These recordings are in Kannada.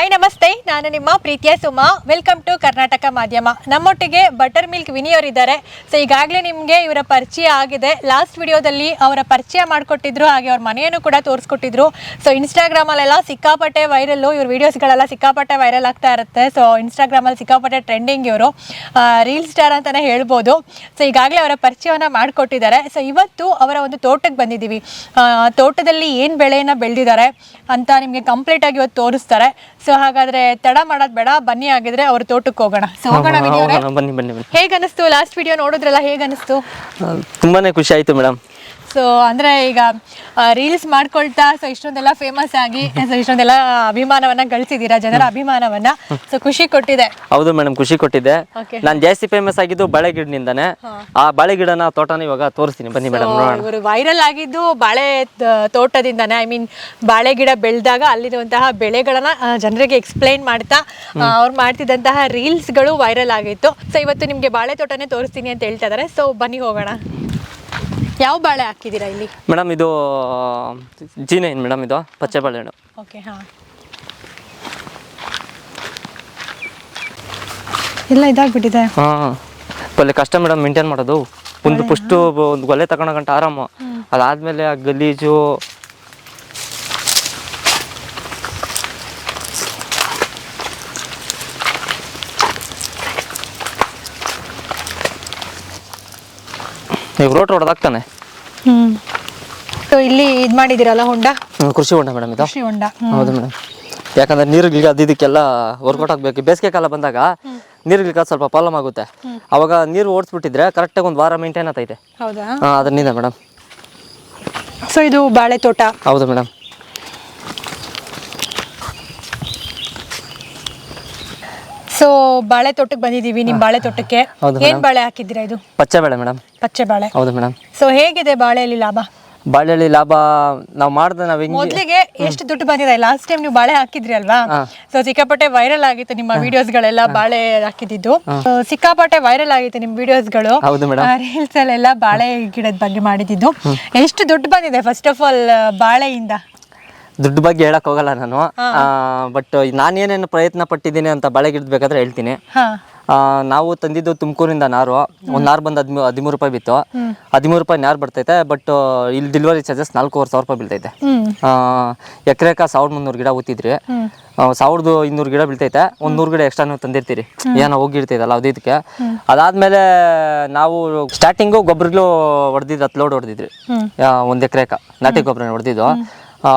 ಹಾಯ್ ನಮಸ್ತೆ. ನಾನು ನಿಮ್ಮ ಪ್ರೀತಿಯ ಸುಮಾ. ವೆಲ್ಕಮ್ ಟು ಕರ್ನಾಟಕ ಮಾಧ್ಯಮ. ನಮ್ಮೊಟ್ಟಿಗೆ ಬಟರ್ ಮಿಲ್ಕ್ ವಿನಿಯವರಿದ್ದಾರೆ ಸೊ ಈಗಾಗಲೇ ನಿಮಗೆ ಇವರ ಪರಿಚಯ ಆಗಿದೆ. ಲಾಸ್ಟ್ ವಿಡಿಯೋದಲ್ಲಿ ಅವರ ಪರಿಚಯ ಮಾಡಿಕೊಟ್ಟಿದ್ರು, ಹಾಗೆ ಅವ್ರ ಮನೆಯನ್ನು ಕೂಡ ತೋರಿಸ್ಕೊಟ್ಟಿದ್ರು. ಸೊ ಇನ್ಸ್ಟಾಗ್ರಾಮಲ್ಲೆಲ್ಲ ಸಿಕ್ಕಾಪಟ್ಟೆ ವೈರಲ್ಲು ಇವ್ರ ವೀಡಿಯೋಸ್ಗಳೆಲ್ಲ ಸಿಕ್ಕಾಪಟ್ಟೆ ವೈರಲ್ ಆಗ್ತಾ ಇರುತ್ತೆ. ಸೊ ಇನ್ಸ್ಟಾಗ್ರಾಮಲ್ಲಿ ಸಿಕ್ಕಾಪಟ್ಟೆ ಟ್ರೆಂಡಿಂಗ್ ಇವರು. ರೀಲ್ ಸ್ಟಾರ್ ಅಂತಲೇ ಹೇಳ್ಬೋದು. ಸೊ ಈಗಾಗಲೇ ಅವರ ಪರಿಚಯವನ್ನು ಮಾಡಿಕೊಟ್ಟಿದ್ದಾರೆ. ಸೊ ಇವತ್ತು ಅವರ ಒಂದು ತೋಟಕ್ಕೆ ಬಂದಿದ್ದೀವಿ. ತೋಟದಲ್ಲಿ ಏನು ಬೆಳೆಯನ್ನು ಬೆಳೆದಿದ್ದಾರೆ ಅಂತ ನಿಮಗೆ ಕಂಪ್ಲೀಟಾಗಿ ಇವತ್ತು ತೋರಿಸ್ತಾರೆ. ಸೊ ಹಾಗಾದ್ರೆ ತಡ ಮಾಡೋದ್ ಬೇಡ ಬನ್ನಿ ಆಗಿದ್ರೆ ಅವ್ರ ತೋಟಕ್ಕೆ ಹೋಗೋಣ. ಸೊ ಹೋಗೋಣ ವಿನಿ ಅವರೇ. ಹೋಗೋಣ, ಬನ್ನಿ ಬನ್ನಿ ಬನ್ನಿ. ಹೇಗೆ ಅನಿಸ್ತು ಲಾಸ್ಟ್ ವಿಡಿಯೋ ನೋಡಿದ್ರಲ್ಲ ಹೇಗ್ ಅನಿಸ್ತು ಆ, ತುಂಬಾನೇ ಖುಷಿ ಆಯ್ತು ಮೇಡಮ್. ಸೊ ಅಂದ್ರೆ ಈಗ ರೀಲ್ಸ್ ಮಾಡ್ಕೊಳ್ತಾ ಸೊ ಇಷ್ಟೊಂದೆಲ್ಲ ಫೇಮಸ್ ಆಗಿ ಸೊ ಇಷ್ಟೊಂದೆಲ್ಲ ಅಭಿಮಾನವನ್ನ ಗಳಿಸಿದ್ದೀರಾ ಜನರ ಅಭಿಮಾನವನ್ನ? ಸೊ ಖುಷಿ ಕೊಟ್ಟಿದೆ. ಹೌದು ಮೇಡಮ್ ಖುಷಿ ಕೊಟ್ಟಿದೆ. ನಾನು ಜಾಸ್ತಿ ಫೇಮಸ್ ಆಗಿದ್ದು ಬಾಳೆ ಗಿಡನಿಂದಾನೆ ಆ ಬಾಳೆ ಗಿಡನ ತೋಟನ ಇವಾಗ ತೋರಿಸ್ತೀನಿ. ಬನ್ನಿ ಮೇಡಮ್ ಇವರು ವೈರಲ್ ಆಗಿದ್ದು ಬಾಳೆ ತೋಟದಿಂದಾನೆ. ಐ ಮೀನ್ ಬಾಳೆ ಗಿಡ ಬೆಳೆದಾಗ ಅಲ್ಲಿರುವಂತಹ ಬೆಳೆಗಳನ್ನ ಜನರಿಗೆ ಎಕ್ಸ್ಪ್ಲೈನ್ ಮಾಡ್ತಾ ಅವ್ರು ಮಾಡ್ತಿದ್ದಂತಹ ರೀಲ್ಸ್ಗಳು ವೈರಲ್ ಆಗಿತ್ತು. ಸೊ ಇವತ್ತು ನಿಮಗೆ ಬಾಳೆ ತೋಟನೇ ತೋರಿಸ್ತೀನಿ ಅಂತ ಹೇಳ್ತಾ ಇದಾರೆ. ಸೊ ಬನ್ನಿ ಹೋಗೋಣ. ಯಾವ ಬಾಳೆ ಹಾಕಿದ್ದೀರಾ ಇಲ್ಲಿ? ಮೇಡಮ್ ಇದು ಜೀನೇನ್ ಮೇಡಮ್ ಇದು ಪಚ್ಚೆ ಬಾಳೆಹಣ್ಣು ಓಕೆ ಹಾಂ. ಎಲ್ಲ ಇದಾಗ್ಬಿಟ್ಟಿದೆ. ಹಾಂ ಒಳ್ಳೆ ಕಷ್ಟ ಮೇಡಮ್ ಮೇಂಟೈನ್ ಮಾಡೋದು. ಒಂದು ಪುಷ್ಟು ಒಂದು ಗೊಲೆ ತಗೊಳೋ ಗಂಟ ಆರಾಮು ಅದಾದ್ಮೇಲೆ ಆ ಗಲೀಜು ಈಗ ರೋಟ್ ರೋಡ್ ಹ್ಮ್. ಸೊ ಇಲ್ಲಿ ಇದು ಮಾಡಿದಿರಲ್ಲ ಹೊಂಡ? ಕೃಷಿ ಹೊಂಡ ಮೇಡಮ್ ಇದು. ಕೃಷಿ ಹೊಂಡ ಹ್ಮ್. ಹೌದು ಮೇಡಮ್. ಯಾಕಂದ್ರೆ ನೀರುಗಳಿಗೆ ಅದು ಇದಕ್ಕೆಲ್ಲ ವರ್ಕೌಟ್ ಆಗಬೇಕು. ಬೇಸಿಗೆ ಕಾಲ ಬಂದಾಗ ನೀರುಗಳಿಗೆ ಸ್ವಲ್ಪ ಪ್ರಾಬ್ಲಮ್ ಆಗುತ್ತೆ. ಅವಾಗ ನೀರು ಓಡಿಸ್ಬಿಟ್ಟಿದ್ರೆ ಕರೆಕ್ಟಾಗಿ ಒಂದು ವಾರ ಮೇಂಟೈನ್ ಆಗ್ತೈತೆ ಹೌದಾ? ಹಾ, ಅದರಿಂದ ಮೇಡಮ್. ಸೊ ಇದು ಬಾಳೆ ತೋಟ ಹೌದು ಮೇಡಮ್. ಸೊ ಬಾಳೆ ತೋಟಕ್ಕೆ ಬಂದಿದ್ದೀವಿ ನಿಮ್ಮ ಬಾಳೆ ತೋಟಕ್ಕೆ. ಹೌದು ಏನ್ ಬಾಳೆ ಹಾಕಿದ್ದೀರಾ ಇದು? ಪಚ್ಚೆ ಬಾಳೆ ಮೇಡಮ್. ಪಚ್ಚೆ ಬಾಳೆ. ಹೌದು ಮೇಡಮ್. ಸೊ ಹೇಗಿದೆ ಬಾಳೆಯಲ್ಲಿ ಲಾಭ? ಬಾಳೆಹಳ್ಳಿ ಲಾಭ ನಾವು ಮಾಡಿದ್ರೆ ನಾವು ಹೆಂಗೆ? ಮೊದಲಿಗೆ ಎಷ್ಟು ದುಡ್ಡು ಬಂದಿದೆ? ಲಾಸ್ಟ್ ಟೈಮ್ ನೀವು ಬಾಳೆ ಹಾಕಿದ್ರಿ ಅಲ್ವಾ? ಸೊ ಸಿಕ್ಕಾಪಟ್ಟೆ ವೈರಲ್ ಆಗಿತ್ತು ನಿಮ್ಮ ವಿಡಿಯೋಸ್ ಗಳೆಲ್ಲ ಬಾಳೆ ಹಾಕಿದ್ದು. ಸಿಕ್ಕಾಪಟ್ಟೆ ವೈರಲ್ ಆಗಿತ್ತು ನಿಮ್ಮ ವಿಡಿಯೋಸ್ಗಳು ಹೌದು ಮೇಡಮ್. ರೀಲ್ಸ್ ಅಲ್ಲೆಲ್ಲ ಬಾಳೆ ಗಿಡದ ಬಗ್ಗೆ ಮಾಡಿದ್ದು. ಎಷ್ಟು ದುಡ್ಡು ಬಂದಿದೆ ಫಸ್ಟ್ ಆಫ್ ಆಲ್ ಬಾಳೆಯಿಂದ? ದುಡ್ಡು ಬಗ್ಗೆ ಹೇಳಕ್ ಹೋಗಲ್ಲ ನಾನು. ಬಟ್ ನಾನೇನೇನು ಪ್ರಯತ್ನ ಪಟ್ಟಿದ್ದೀನಿ ಅಂತ ಬಳೆ ಗಿಡ ಬೇಕಾದ್ರೆ ಹೇಳ್ತೀನಿ ಆ, ನಾವು ತಂದಿದ್ದು ತುಮಕೂರಿಂದ ನಾರು. ಒಂದು ನಾರು ಬಂದು ಹದಿಮೂ ಹದಿಮೂರು ರೂಪಾಯಿ ಬಿತ್ತು. ಹದಿಮೂರು ರೂಪಾಯಿ ನಾರು ಬರ್ತೈತೆ ಬಟ್ ಇಲ್ಲಿ ಡೆಲಿವರಿ ಚಾರ್ಜಸ್ ನಾಲ್ಕೂವರೆ ಸಾವಿರ ರೂಪಾಯಿ ಬೀಳ್ತೈತೆ. ಎಕರೆಕ ಸಾವಿರದ ಮುನ್ನೂರು ಗಿಡ ಊತಿದ್ರಿ. ಸಾವಿರದ ಇನ್ನೂರು ಗಿಡ ಬೀಳ್ತೈತೆ. ಒಂದ್ ನೂರು ಗಿಡ ಎಕ್ಸ್ಟ್ರಾ ನೀವು ತಂದಿರ್ತೀರಿ. ಏನೋ ಹೋಗಿರ್ತೈತಲ್ಲ ಅದು ಇದಕ್ಕೆ ಅದಾದ್ಮೇಲೆ ನಾವು ಸ್ಟಾರ್ಟಿಂಗು ಗೊಬ್ಬರಗಳು ಹೊಡೆದಿದ್ದು ಹತ್ತು ಲೋಡ್ ಹೊಡೆದಿದ್ರಿ. ಒಂದ್ ಒಂದು ಎಕರೆಕ ನಾಟಿ ಗೊಬ್ಬರ ಹೊಡೆದಿದ್ದು.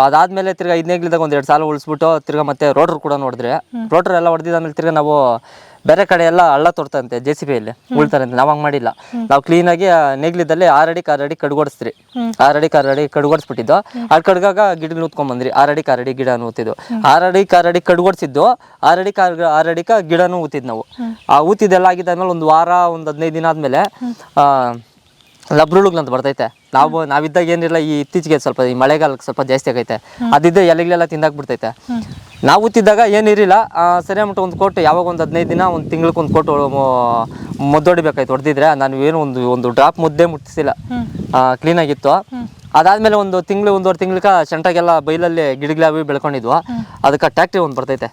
ಅದಾದ್ಮೇಲೆ ತಿರ್ಗಾ ಐದನೇಗ್ಲಿದಾಗ ಒಂದು ಎರಡು ಸಾಲ ಉಳಿಸ್ಬಿಟ್ಟು ತಿರ್ಗಾ ಮತ್ತೆ ರೋಡ್ರ್ ಕೂಡ ನೋಡಿದ್ರೆ. ರೋಡ್ರ್ ಎಲ್ಲ ಹೊಡೆದಿದ್ದಾದ್ಮೇಲೆ ತಿರ್ಗಾ ನಾವು ಬೇರೆ ಕಡೆ ಎಲ್ಲ ಹಳ್ಳ ತೋರ್ತಂತೆ ಜೆ ಸಿ ಬಿಯಲ್ಲಿ ಉಳ್ತಾರಂತೆ ನಾವು ಹಂಗೆ ಮಾಡಿಲ್ಲ. ನಾವು ಕ್ಲೀನಾಗಿ ನೇಗ್ಲಿದಲ್ಲಿ ಆರಡಿ ಕಾರಡಿ ಆರಡಿ ಕಡ್ಗೊಡಿಸ್ತ್ರಿ. ಆರು ಅಡಿ ಆರು ಅಡಿ ಕಡ್ಗೊಡಿಸ್ಬಿಟ್ಟಿದ್ದು. ಅಲ್ಲಿ ಕಡ್ಗಾಗ ಗಿಡ ಬಂದ್ರಿ ಕಾರಡಿ ಅಡಿ ಆರು ಅಡಿ ಗಿಡ ನೂತಿದ್ದು. ಆರಡಿ ಕಾರಡಿ ಕಡ್ಗೊಡಿಸಿದ್ದು ಆರಡಿ ಅಡಿ ಆರು ಅಡಿಕ ಗಿಡನೂ ಊತಿದ್ ನಾವು. ಆ ಊತಿದ್ದೆಲ್ಲ ಆಗಿದ್ದಾದ್ಮೇಲೆ ಒಂದು ವಾರ ಒಂದು ಹದಿನೈದು ದಿನ ಆದ್ಮೇಲೆ ಆ, ಲಬ್ರುಳುಗ್ಲಂತ ಬರ್ತೈತೆ. ನಾವು ನಾವಿದ್ದಾಗ ಏನಿಲ್ಲ, ಈ ಇತ್ತೀಚೆಗೆ ಸ್ವಲ್ಪ ಈ ಮಳೆಗಾಲಕ್ಕೆ ಸ್ವಲ್ಪ ಜಾಸ್ತಿ ಆಗೈತೆ. ಅದಿದ್ದ ಎಲೆಗಳೆಲ್ಲ ತಿಂದಾಕ್ಬಿಡ್ತೈತೆ ನಾವು ತಿದ್ದಾಗ ಏನಿರಲಿಲ್ಲ ಸರಿ ಅಂದ್ಬಿಟ್ಟು ಒಂದು ಕೋಟ್, ಯಾವಾಗ ಒಂದು ಹದಿನೈದು ದಿನ, ಒಂದು ತಿಂಗ್ಳಿಗೆ ಒಂದು ಕೋಟು ಮುದ್ದೊಡಿಬೇಕಾಯ್ತು, ಹೊಡೆದಿದ್ರೆ. ನಾನು ಏನು ಒಂದು ಒಂದು ಡ್ರಾಪ್ ಮುದ್ದೆ ಮುಟ್ಟಿಸಿಲ್ಲ. ಕ್ಲೀನಾಗಿತ್ತು ಅದಾದ್ಮೇಲೆ ಒಂದು ತಿಂಗಳು, ಒಂದೂವರೆ ತಿಂಗ್ಳಿಗೆ ಸೆಂಟಾಗೆಲ್ಲ ಬೈಲಲ್ಲಿ ಗಿಡಗಳಾವಿ ಬೆಳ್ಕೊಂಡಿದ್ವು. ಅದಕ್ಕೆ ಟ್ಯಾಕ್ಟ್ರಿ ಒಂದು ಬರ್ತೈತೆ.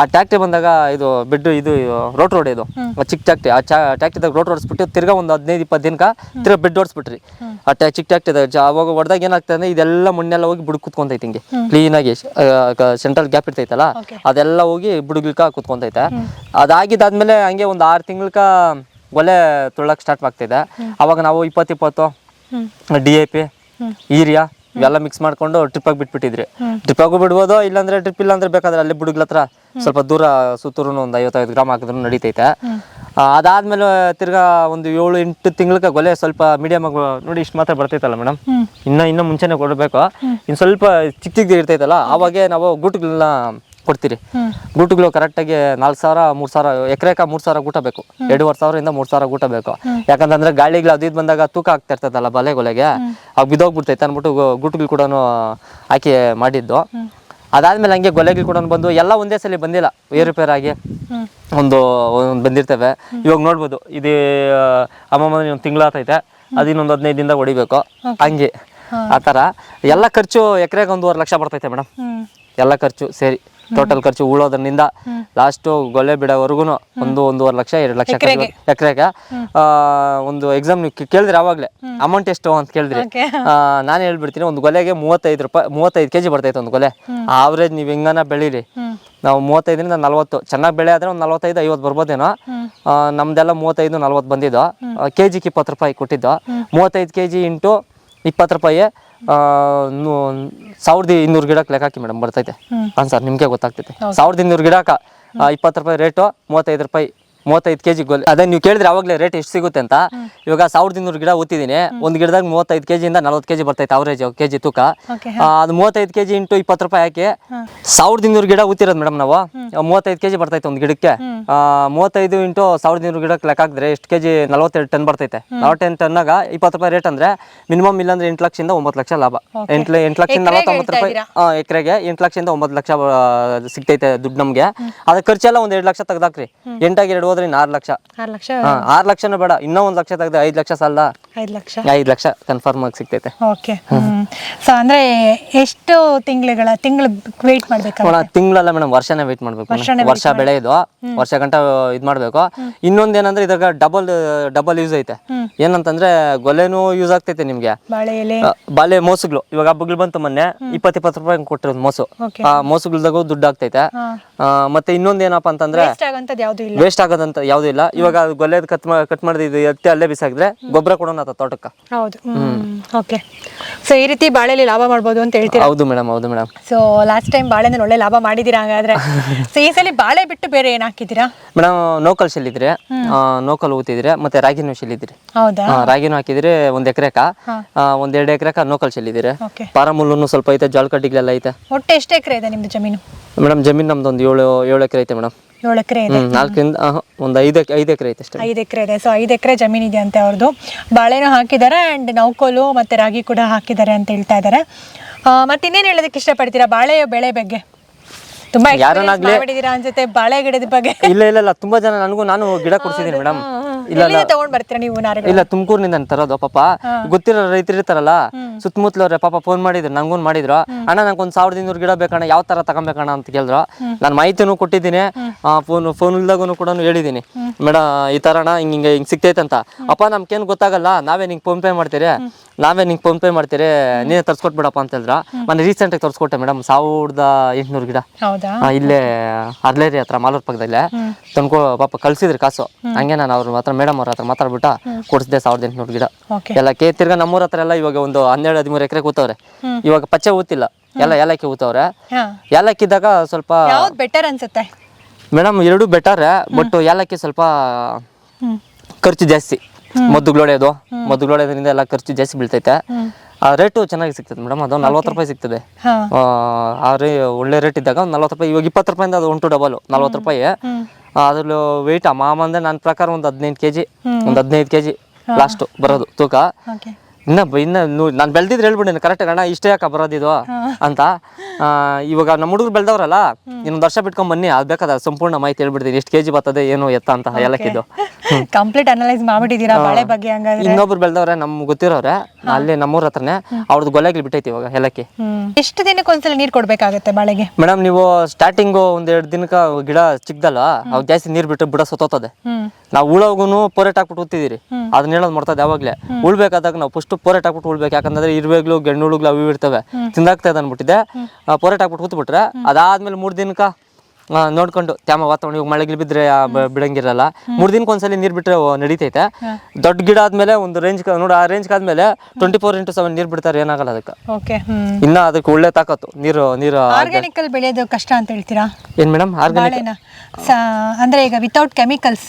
ಆ ಟ್ಯಾಕ್ಟ್ರಿ ಬಂದಾಗ ಇದು ಬಿಡ್ಡು ಇದು ರೋಟ್ ರೋಡ್ ಇದು ಚಿಕ್ಕ ಟ್ಯಾಕ್ಟ್ರಿ ಆ ಟ್ಯಾಕ್ಟ್ರಿದಾಗ ರೋಟ್ ಹೊಡಿಸ್ಬಿಟ್ಟು ತಿರ್ಗಾ ಒಂದು ಹದಿನೈದು ಇಪ್ಪತ್ತು ದಿನಕ್ಕೆ ತಿರ್ಗಾ ಬಿಡ್ ಹೊಡಿಸ್ಬಿಟ್ರಿ ಆ ಟ್ಯಾ ಚಿಕ್ಕ ಟ್ಯಾಕ್ಟ್ರಿ ಅವಾಗ ಹೊಡೆದಾಗ ಏನಾಗ್ತದೆ ಅಂದ್ರೆ ಇದೆಲ್ಲ ಮಣ್ಣೆಲ್ಲ ಹೋಗಿ ಬುಡ್ ಕುತ್ಕೊಂತೈತೆ ಹಿಂಗೆ. ಕ್ಲೀನಾಗಿ ಸೆಂಟ್ರಲ್ ಗ್ಯಾಪ್ ಇರ್ತೈತಲ್ಲ ಅದೆಲ್ಲ ಹೋಗಿ ಬುಡುಗ್ಲಿಕ ಕುತ್ಕೊಂತೈತೆ. ಅದಾಗಿದ್ದಾದ್ಮೇಲೆ ಹಂಗೆ ಒಂದು ಆರು ತಿಂಗ್ಳಕ ಒಲೆ ತುಳ್ಳಕ್ಕೆ ಸ್ಟಾರ್ಟ್ ಆಗ್ತಿದೆ ಅವಾಗ ನಾವು ಇಪ್ಪತ್ತು ಇಪ್ಪತ್ತು ಡಿ ಎ ಪಿ ಈರಿಯಾ ಇವೆಲ್ಲ ಮಿಕ್ಸ್ ಮಾಡ್ಕೊಂಡು ಟ್ರಿಪ್ ಆಗಿ ಬಿಟ್ಬಿಟ್ಟಿದ್ರಿ. ಟ್ರಿಪ್ಪಾಗೂ ಬಿಡ್ಬೋದು ಇಲ್ಲಾಂದ್ರೆ ಟ್ರಿಪ್ ಇಲ್ಲ ಅಂದ್ರೆ ಬೇಕಾದ್ರೆ ಅಲ್ಲಿ ಬುಡುಗ್ಲ ಹತ್ರ ಸ್ವಲ್ಪ ದೂರ ಸುತ್ತೂರು ಒಂದು ಐವತ್ತೈದು ಗ್ರಾಮ್ ಹಾಕಿದ್ರು ನಡೀತೈತೆ. ಅದಾದ್ಮೇಲೆ ತಿರ್ಗಾ ಒಂದು ಏಳು ಎಂಟು ತಿಂಗ್ಳಕ್ಕೆ ಗೊಲೆ ಸ್ವಲ್ಪ ಮೀಡಿಯಮ್ ಆಗಿ ನೋಡಿ ಇಷ್ಟು ಮಾತ್ರ ಬರ್ತೈತಲ್ಲ ಮೇಡಮ್ ಇನ್ನ ಇನ್ನ ಮುಂಚೆನೆ ಕೊಡಬೇಕು. ಇನ್ನು ಸ್ವಲ್ಪ ಚಿಕ್ಕ ಚಿಕ್ಕ ಇರ್ತೈತಲ್ಲ ಅವಾಗೆ ನಾವು ಗೂಟುಗಳನ್ನ ಕೊಡ್ತೀರಿ. ಗೂಟುಗಳು ಕರೆಕ್ಟಾಗಿ ನಾಲ್ಕು ಸಾವಿರ ಮೂರು ಸಾವಿರ ಎಕರೆಕ ಮೂರು ಸಾವಿರ ಗೂಟ ಬೇಕು. ಎರಡೂವರೆ ಸಾವಿರದಿಂದ ಮೂರು ಸಾವಿರ ಗೂಟ ಬೇಕು. ಯಾಕಂತಂದ್ರೆ ಗಾಳಿಗಳು ಅದು ಇದು ಬಂದಾಗ ತೂಕ ಆಗ್ತಾ ಇರ್ತದಲ್ಲ ಬಲೆಗೊಲೆಗೆ ಅವಾಗ ಬಿದ್ದೋಗ್ಬಿಡ್ತೈತೆ ಅಂದ್ಬಿಟ್ಟು ಗೂಟುಗಳು ಕೂಡ ಹಾಕಿ ಮಾಡಿದ್ದು. ಅದಾದ್ಮೇಲೆ ಹಂಗೆ ಗೊಲೆಗಳು ಕೂಡ ಬಂದು ಎಲ್ಲ ಒಂದೇ ಸಲ ಬಂದಿಲ್ಲ. ಏರುಪೇರ್ ಆಗಿ ಒಂದು ಒಂದು ಬಂದಿರ್ತವೆ. ಇವಾಗ ನೋಡ್ಬೋದು ಇದು ಅಮ್ಮಮ್ಮ ಒಂದು ತಿಂಗಳಾತೈತೆ ಅದಿನ್ನೊಂದು ಹದಿನೈದು ದಿನದಾಗ ಹೊಡಿಬೇಕು. ಹಂಗೆ. ಆ ಥರ. ಎಲ್ಲ ಖರ್ಚು ಎಕರೆಗೆ ಒಂದೂವರೆ ಲಕ್ಷ ಬರ್ತೈತೆ ಮೇಡಮ್. ಎಲ್ಲ ಖರ್ಚು ಸೇರಿ. ಟೋಟಲ್ ಖರ್ಚು ಉಳೋದ್ರಿಂದ ಲಾಸ್ಟ್ ಗೊಲೆ ಬಿಡೋವರೆಗೂ ಒಂದು ಒಂದೂವರೆ ಲಕ್ಷ ಎರಡು ಲಕ್ಷ ಎಕರೆಗೆ. ಒಂದು ಎಕ್ಸಾಮ್ ನೀವು ಕೇಳಿದ್ರೆ ಅವಾಗಲೇ ಅಮೌಂಟ್ ಎಷ್ಟು ಅಂತ ಕೇಳಿದ್ರಿ. ನಾನು ಹೇಳ್ಬಿಡ್ತೀನಿ ಒಂದು ಗೊಲೆಗೆ ಮೂವತ್ತೈದು ರೂಪಾಯಿ ಮೂವತ್ತೈದು ಕೆಜಿ ಬರ್ತೈತೆ ಒಂದು ಗೊಲೆ. ಆವ್ರೇಜ್ ನೀವು ಹೆಂಗನ ಬೆಳೀರಿ? ನಾವು ಮೂವತ್ತೈದರಿಂದ ನಲ್ವತ್ತು. ಚೆನ್ನಾಗಿ ಬೆಳೆ ಆದ್ರೆ ಒಂದು ನಲ್ವತ್ತೈದು ಐವತ್ತು ಬರ್ಬೋದೇನೋ? ನಮ್ದೆಲ್ಲ ಮೂವತ್ತೈದು ನಲ್ವತ್ತು ಬಂದಿದ್ದು? ಕೆ ಜಿಗೆ ಇಪ್ಪತ್ತು ರೂಪಾಯಿ ಕೊಟ್ಟಿದ್ದು? ಮೂವತ್ತೈದು ಕೆ ಜಿ ಇಂಟು ಇಪ್ಪತ್ತು ರೂಪಾಯಿ. ಸಾವಿರದ ಇನ್ನೂರು ಗಿಡಕ್ಕೆ ಲೆಕ್ಕ ಹಾಕಿ ಮೇಡಮ್ ಬರ್ತೈತೆ. ಹಾಂ ಸರ್ ನಿಮಗೆ ಗೊತ್ತಾಗ್ತೈತೆ. ಸಾವಿರದ ಇನ್ನೂರು ಗಿಡಕ್ಕೆ ಇಪ್ಪತ್ತು ರೂಪಾಯಿ ರೇಟು ಮೂವತ್ತೈದು ರೂಪಾಯಿ ಮೂವತ್ತೈದು ಕೆಜಿ ಗೊಲೆ ಅದೇ ನೀವು ಕೇಳಿದ್ರೆ ಅವಾಗಲೇ ರೇಟ್ ಎಷ್ಟು ಸಿಗುತ್ತೆ ಅಂತ. ಇವಾಗ ಸಾವಿರದ ಇನ್ನೂರು ಗಿಡ ಓದ್ತಿದ್ದೀನಿ ಒಂದು ಗಿಡದಾಗ ಮೂವತ್ತೈದು ಕೆ ಜಿಯಿಂದ ನಲ್ವತ್ತು ಕೆ ಜಿ ಬರ್ತೈತೆ ಅವರೇಜ್ ಕೆ ಜಿ ತೂಕ ಆ, ಅದು ಮೂವತ್ತೈದು ಕೆಜಿ ಇಂಟು ಇಪ್ಪತ್ತು ರೂಪಾಯಿ ಹಾಕಿ ಸಾವಿರದ ಇನ್ನೂರು ಗಿಡ ಊತಿರೋದು ಮೇಡಮ್ ನಾವು. ಮೂವತ್ತೈದು ಕೆಜಿ ಬರ್ತೈತೆ ಒಂದು ಗಿಡಕ್ಕೆ. ಮೂವತ್ತೈದು ಇಂಟು ಸಾವಿರದ ಇನ್ನೂರು ಗಿಡಕ್ಕೆ ಲೆಕ್ಕ ಹಾಕಿದ್ರೆ ಎಷ್ಟು ಕೆಜಿ? ನಲ್ವತ್ತೆರಡು ಟನ್ ಬರ್ತೈತೆ. ನಲವತ್ತೆಂಟು ಟನ್ನಾಗ ಇಪ್ಪತ್ತು ರೂಪಾಯಿ ರೇಟ್ ಅಂದ್ರೆ ಮಿನಿಮಮ್ ಇಲ್ಲಾಂದ್ರೆ ಎಂಟು ಲಕ್ಷದಿಂದ ಒಂಬತ್ತು ಲಕ್ಷ ಲಾಭ. ಎಂಟು ಎಂಟು ಲಕ್ಷದಿಂದ ನಲವತ್ತೊಂಬತ್ತು ರೂಪಾಯಿ ಎಕರೆಗೆ ಎಂಟು ಲಕ್ಷದಿಂದ ಒಂಬತ್ತು ಲಕ್ಷ ಸಿಗ್ತೈತೆ ದುಡ್ಡು ನಮಗೆ. ಅದಕ್ಕೆ ಖರ್ಚೆಲ್ಲ ಒಂದು ಎರಡು ಲಕ್ಷ ತೆಗ್ದಾಕ್ರಿ. ಎಂಟಾಗಿ ಎರಡು ಹೋದ್ರೆ ಇನ್ನು ಆರು ಲಕ್ಷ. ಆರ್ ಲಕ್ಷ? ಹಾ ಆರು ಲಕ್ಷನೂ ಬೇಡ. ಇನ್ನೂ ಒಂದ್ ಲಕ್ಷ ತೆಗ್ದು ಐದ್ ಲಕ್ಷ ಸಾಲ ಐದ್ ಲಕ್ಷ? ಐದು ಲಕ್ಷ ಕನ್ಫರ್ಮ್ ಆಗಿ ಸಿಗ್ತೈತೆ. ಓಕೆ. ಹ್ಮ್. ಸೊ ಅಂದ್ರೆ ಎಷ್ಟು ತಿಂಗಳುಗಳ ತಿಂಗಳು ವೇಟ್ ಮಾಡ್ಬೇಕು ತಿಂಗಳಲ್ಲ ಮೇಡಮ್ ವರ್ಷನೇ ವೇಟ್ ಮಾಡ್ಬೇಕು. ವರ್ಷ ಬೆಳೆ ಇದು. ವರ್ಷ ಗಂಟ ಇದ್ ಮಾಡ್ಬೇಕು. ಇನ್ನೊಂದ್ ಏನಂದ್ರೆ ಇದಾಗ ಡಬಲ್ ಡಬಲ್ ಯೂಸ್ ಐತೆ. ಏನಂತಂದ್ರೆ ಗೊಲೆನೂ ಯೂಸ್ ಆಗ್ತೈತೆ ನಿಮ್ಗೆ. ಬಾಳೆ ಎಲೆ. ಆ, ಮೋಸುಗಳು ಇವಾಗ ಹಬ್ಬಗಳು ಬಂತು ಮೊನ್ನೆ. ಇಪ್ಪತ್ತು ಇಪ್ಪತ್ ರೂಪಾಯಿ ಕೊಟ್ಟಿರೋದು ಮೋಸು. ಆ ಮೋಸುಗಳ್ದಾಗೂ ದುಡ್ಡು ಆಗ್ತೈತೆ. ಹಾ. ಆ, ಮತ್ತೆ ಇನ್ನೊಂದ್ ಏನಪ್ಪಾ ಅಂತಂದ್ರೆ ವೇಸ್ಟ್ ಆಗೋಂಥದ್ದು ಯಾವುದು ಇಲ್ಲ. ವೇಸ್ಟ್ ಆಗೋದಂತ ಯಾವ್ದು ಇಲ್ಲ. ಇವಾಗ ಅದು ಕಟ್ ಮಾ ಕಟ್ ಮಾಡಿದ ಇದು ಎತ್ತಿ ಅಲ್ಲೇ ಬಿಸಾಕಿದ್ರೆ ಗೊಬ್ಬರ ಕೊಡೋಣ ತೋಟಕ್ಕ ತೋಟಕ್ಕೆ. ಹೌದು. ಓಕೆ. ಸೊ ಈ ರೀತಿ ಬಾಳೆಲಿ ಲಾಭ ಮಾಡ್ಬೋದು ಅಂತ ಹೇಳ್ತೀರಾ? ಹೌದು ಮೇಡಮ್ ಹೌದು ಮೇಡಮ್ ಸೊ ಲಾಸ್ಟ್ ಟೈಮ್ ಬಾಳೆನಲ್ಲಿ ಒಳ್ಳೆ ಲಾಭ ಮಾಡಿದ್ದೀರಾ ಹಾಗಾದ್ರೆ? ಸೊ ಈ ಸಲ ಬಾಳೆ ಬಿಟ್ಟು ಬೇರೆ ಏನ್ ಹಾಕಿದ್ದೀರಾ? ಮೇಡಮ್ ನೋಕಲ್ ಶೆಲ್ಲಿದ್ರೆ ನೋಕಲ್ ಊತಿದ್ರೆ ಮತ್ತೆ ರಾಗಿನೂ ಶೆಲ್ಲಿದ್ರಿ ಹೌದಾ? ಹಾ, ರಾಗಿನೂ ಹಾಕಿದ್ರೆ ಒಂದ್ ಎಕರೆಕ. ಒಂದ್ ಎರಡು ಎಕರೆಕ ನೋಕಲ್ ಶೆಲ್ಲಿದ್ರೆ ಓಕೆ. ಪಾರಮುಲ್ಲೂ ಸ್ವಲ್ಪ ಐತೆ ಜಾಲ್ಕಡ್ಡಿಗಳೆಲ್ಲ ಐತೆ. ಒಟ್ಟು ಎಷ್ಟು ಎಕರೆ ಇದೆ ನಿಮ್ದು ಜಮೀನು? ಮೇಡಮ್ ಜಮೀನ್ ನಮ್ದು ಒಂದು ಏಳು ಏಳು ಎಕರೆ ಐತೆ ಮೇಡಮ್ ಏಳು ಎಕರೆ ಇದೆ. ಹ್ಮ್ ನಾಲ್ಕರಿಂದ ಆಹ್, ಒಂದ್ ಐದು ಐದು ಎಕರೆ ಐತೆ ಅಷ್ಟೇ. ಐದು ಎಕರೆ ಇದೆ. ಸೊ ಐದು ಎಕರೆ ಜಮೀನಿದೆ ಅಂತೆ ಅವ್ರದ್ದು ಬಾಳೆನೂ ಹಾಕಿದ್ದಾರೆ ಅಂಡ್ ನೌಕೋಲು ಮತ್ತೆ ರಾಗಿ ಕೂಡ ಹಾಕಿದ್ದಾರೆ ಅಂತ ಹೇಳ್ತಾ ಇದ್ದಾರೆ ಮತ್ತೆ ಇನ್ನೇನು ಹೇಳೋದಕ್ಕೆ ಇಷ್ಟಪಡ್ತೀರಾ? ಬಾಳೆ ಬೆಳೆ ಬಗ್ಗೆ. ತುಂಬಾ ಯಾರನ್ನಾಗ್ಲಿ- ಅನ್ಸುತ್ತೆ ಬಾಳೆ ಗಿಡದ ಬಗ್ಗೆ. ಇಲ್ಲ ಇಲ್ಲ ಇಲ್ಲ. ತುಂಬಾ ಜನ ನನಗೂ ನಾನು ಗಿಡ ಕೊಡ್ಸಿದ್ದೀನಿ ಮೇಡಮ್ ಇಲ್ಲ ತಗೊಂಡ್ ಬರ್ತೀರಾ ನೀವು ನಾರುಗಳು? ಇಲ್ಲ ತುಮಕೂರಿನಿಂದ ತರೋದು ಪಾಪ. ಗೊತ್ತಿರೋ ರೈತರು ಇರ್ತಾರಲ್ಲ ಸುತ್ತಮುತ್ತಲವ್ರೆ ಪಾಪ ಫೋನ್ ಮಾಡಿದ್ರು ನಂಗೂನ್ ಮಾಡಿದ್ರು. ಅಣ್ಣ ನಂಗೆ ಒಂದ್ ಸಾವಿರದ ಇನ್ನೂರು ಗಿಡ ಬೇಕಣ್ಣ ಯಾವ ತರ ತಗೊಬೇಕಣ್ಣ ಅಂತ ಕೇಳಿದ್ರು. ನಾನು ಮಾಹಿತಿನೂ ಕೊಟ್ಟಿದ್ದೀನಿ. ಫೋನ್ ಫೋನ್ ಇಲ್ದಾಗೂ ಕೂಡ ಹೇಳಿದ್ದೀನಿ. ಮೇಡಮ್ ಈ ತರ ಅಣ್ಣ ಹಿಂಗ ಹಿಂಗ್ ಸಿಕ್ತೈತೆ ಸಿಗ್ತೈತೆ ಅಂತ. ಅಪ್ಪ ನಮ್ಗೇನು ಗೊತ್ತಾಗಲ್ಲ ನಾವೇ ನಿಂಗೆ ಫೋನ್ ಪೇ ಮಾಡ್ತೀರಿ. ನಾವೇ ನಿಂಗೆ ಫೋನ್ ಪೇ ಮಾಡ್ತೀರಿ. ನೀನೇ ತರ್ಸ್ಕೊಟ್ಬಿಡಪ್ಪ ಅಂತ ಹೇಳಿದ್ರ. ನಾನು ರೀಸೆಂಟಾಗಿ ತರ್ಸ್ಕೊಟ್ಟೆ ಮೇಡಮ್ ಸಾವಿರದ ಎಂಟುನೂರು ಗಿಡ. ಇಲ್ಲೇ ಅರ್ಲೇರಿ ಹತ್ರ ಮಾಲೂರ್ ಪಕ್ಕದಲ್ಲೇ. ತಂದ್ಕೊ ಪಾಪ ಕಳ್ಸಿದ್ರು ಕಾಸು. ಹಂಗೆ ನಾನು ಅವ್ರ ಹತ್ರ ಮೇಡಮ್ ಅವ್ರ ಹತ್ರ ಮಾತಾಡ್ಬಿಟ್ಟ ಕೊಡಿಸಿದೆ ಸಾವಿರದ ಎಂಟುನೂರು ಗಿಡ. ಎಲ್ಲ ಕೇ ತಿರ್ಗಾ ನಮ್ಮೂರ ಹತ್ರ ಎಲ್ಲ ಇವಾಗ ಒಂದು ಹನ್ನೆರಡು ಹದಿಮೂರು ಎಕರೆ ಕೂತವ್ರೆ. ಇವಾಗ ಪಚ್ಚೆ ಊತಿಲ್ಲ. ಎಲ್ಲ ಏಲಕ್ಕಿ ಊತವ್ರೆ. ಹಾ. ಏಲಕ್ಕಿದ್ದಾಗ ಸ್ವಲ್ಪ ಯಾವ್ದು ಬೆಟರ್ ಅನ್ಸುತ್ತೆ? ಮೇಡಮ್ ಎರಡು ಬೆಟರ್ ಬಟ್ ಏಲಕ್ಕಿ ಸ್ವಲ್ಪ ಹ್ಮ್. ಖರ್ಚು ಜಾಸ್ತಿ. ಮದ್ದುಗಳೊಡೆಯೋದು ಮದ್ದುಗಳೊಡೆಯೋದ್ರಿಂದ ಎಲ್ಲ ಖರ್ಚು ಜಾಸ್ತಿ ಬೀಳ್ತೈತೆ. ಆ ರೇಟು ಚೆನ್ನಾಗಿ ಸಿಗ್ತದೆ ಮೇಡಮ್ ಅದು ನಲ್ವತ್ತು ರೂಪಾಯಿ ಸಿಗ್ತದೆ. ಹಾ. ಆ, ಆ ರೇ ಒಳ್ಳೆ ರೇಟ್ ಇದ್ದಾಗ ಒಂದು ನಲ್ವತ್ತು ರೂಪಾಯಿ ಇವಾಗ ಇಪ್ಪತ್ತು ರೂಪಾಯಿಂದ ಅದು ಒಂಟು ಡಬಲ್ ನಲ್ವತ್ತು ರೂಪಾಯಿ. ಹ್ಮ್. ಅದ್ರಲ್ಲಿ ವೆಯ್ಟ್ ಮಾಮ ಅಂದ್ರೆ ನನ್ನ ಪ್ರಕಾರ ಒಂದು ಹದಿನೈದು ಕೆ ಜಿ ಒಂದು ಹದಿನೈದು ಕೆ ಜಿ ಲಾಸ್ಟು ಬರೋದು ತೂಕ. ಓಕೆ ಇನ್ನ ಬ- ಇನ್ನ ನಾನು ಬೆಳ್ದಿದ್ರೆ ಹೇಳ್ಬಿಡಿ ಕರೆಕ್ಟ್ ಅಣ್ಣ ಇಷ್ಟೇ ಯಾಕೆ ಬರೋದಿದು ಅಂತ. ಆ, ಇವಾಗ ನಮ್ಮ ಹುಡುಗರು ಬೆಳ್ದವ್ರಲ್ಲ ಇನ್ನೊಂದು ವರ್ಷ ಬಿಟ್ಕೊಂಡ್ ಬನ್ನಿ ಅದು ಬೇಕಾದ ಸಂಪೂರ್ಣ ಮಾಹಿತಿ ಹೇಳ್ಬಿಡ್ತೀನಿ. ಎಷ್ಟು ಕೆಜಿ ಬರ್ತದೆ ಏನು ಎತ್ತ ಅಂತ ಎಲ್ಲಕ್ಕಿದ್ದು ಕಂಪ್ಲೀಟ್ ಅನಲೈಸ್ ಮಾಡ್ಬಿಟ್ಟಿದ್ದೀರಾ ಬಾಳೆ ಬಗ್ಗೆ ಹಂಗಾದ್ರೆ? ಇನ್ನೊಬ್ರು ಬೆಳ್ದವ್ರೆ ನಮ್ಗೆ ಗೊತ್ತಿರೋರೆ ಅಲ್ಲಿ ನಮ್ಮೂರ ಹತ್ರನೇ ಅವ್ರದ್ದು ಗೊಲೆಗ್ಲಿ ಬಿಟ್ಟೈತಿ ಇವಾಗ ಎಲ್ಲಕ್ಕೆ ಹ್ಮ್. ಎಷ್ಟು ದಿನಕ್ಕೆ ಒಂದ್ಸಲ ನೀರ್ ಕೊಡ್ಬೇಕಾಗತ್ತೆ ಬಾಳೆಗೆ? ಮೇಡಮ್ ನೀವು ಸ್ಟಾರ್ಟಿಂಗು ಒಂದ್ ಎರಡು ದಿನಕ್ಕೆ ಗಿಡ ಚಿಕ್ಕದಲ್ಲ ಅವ್ ಜಾಸ್ತಿ ನೀರು ಬಿಟ್ಟು ಬಿಡ ಸತ್ತೋತದೆ. ಹ್ಮ್. ನಾವು ಉಳೋಗುನು ಪೊರೆಟ್ ಹಾಕ್ಬಿಟ್ಟು ಉತ್ತಿದ್ದೀರಿ ಅದನ್ನ ಹೇಳೋದು ಮಾಡ್ತದೆ ಯಾವಾಗ್ಲೇ ಉಳ್ಬೇಕಾದಾಗ ನಾವು ಫಸ್ಟ್ ಪೋರೆಟ್ ಹಾಕ್ಬಿಟ್ಟು ಉಳ್ಬೇಕು. ಯಾಕಂದ್ರೆ ಇರುವೆಗಳು ಗೆಣ್ಣುಳುಗಳು ಅವು ಇರ್ತವೆ. ತಿಂದಾಗ್ತದೆ ಅನ್ಬಿಟ್ಟಿದೆ. ಪೊರೆಟ್ ಹಾಕ್ಬಿಟ್ಟು ಕೂತ್ಬಿಟ್ರೆ ಅದಾದ್ಮೇಲೆ ಮೂರು ದಿನಕ್ಕ ನೋಡ್ಕೊಂಡು ತ್ಯಾಮ ವಾತಾವರಣ ಇವಾಗ ಮಳೆಗೆ ಬಿದ್ರೆ ಬಿಡಂಗಿರಲ್ಲ. ಮೂರು ದಿನಕ್ಕೆ ಒಂದ್ಸಲಿ ನೀರ್ ಬಿಟ್ರೆ ನಡೀತೈತೆ. ದೊಡ್ಡ ಗಿಡ ಆದ್ಮೇಲೆ ಒಂದು ರೇಂಜ್ ನೋಡಿ ಆ ರೇಂಜ್ ಆದ್ಮೇಲೆ ಟ್ವೆಂಟಿ ಫೋರ್ ಇಂಟು ಸೆವೆನ್ ನೀರ್ ಬಿಡ್ತಾರೆ ಏನಾಗಲ್ಲ ಅದಕ್ಕೆ. ಓಕೆ ಇನ್ನ ಅದಕ್ಕೆ ಒಳ್ಳೆ ತಾಕತ್ತು. ನೀರು ನೀರು ಆರ್ಗ್ಯಾನಿಕಲ್ ಬೆಳೆಯೋದು ಕಷ್ಟ ಅಂತ ಹೇಳ್ತೀರಾ? ಏನ್ ಮೇಡಮ್ ಅಂದ್ರೆ ಈಗ ವಿತೌಟ್ ಕೆಮಿಕಲ್ಸ್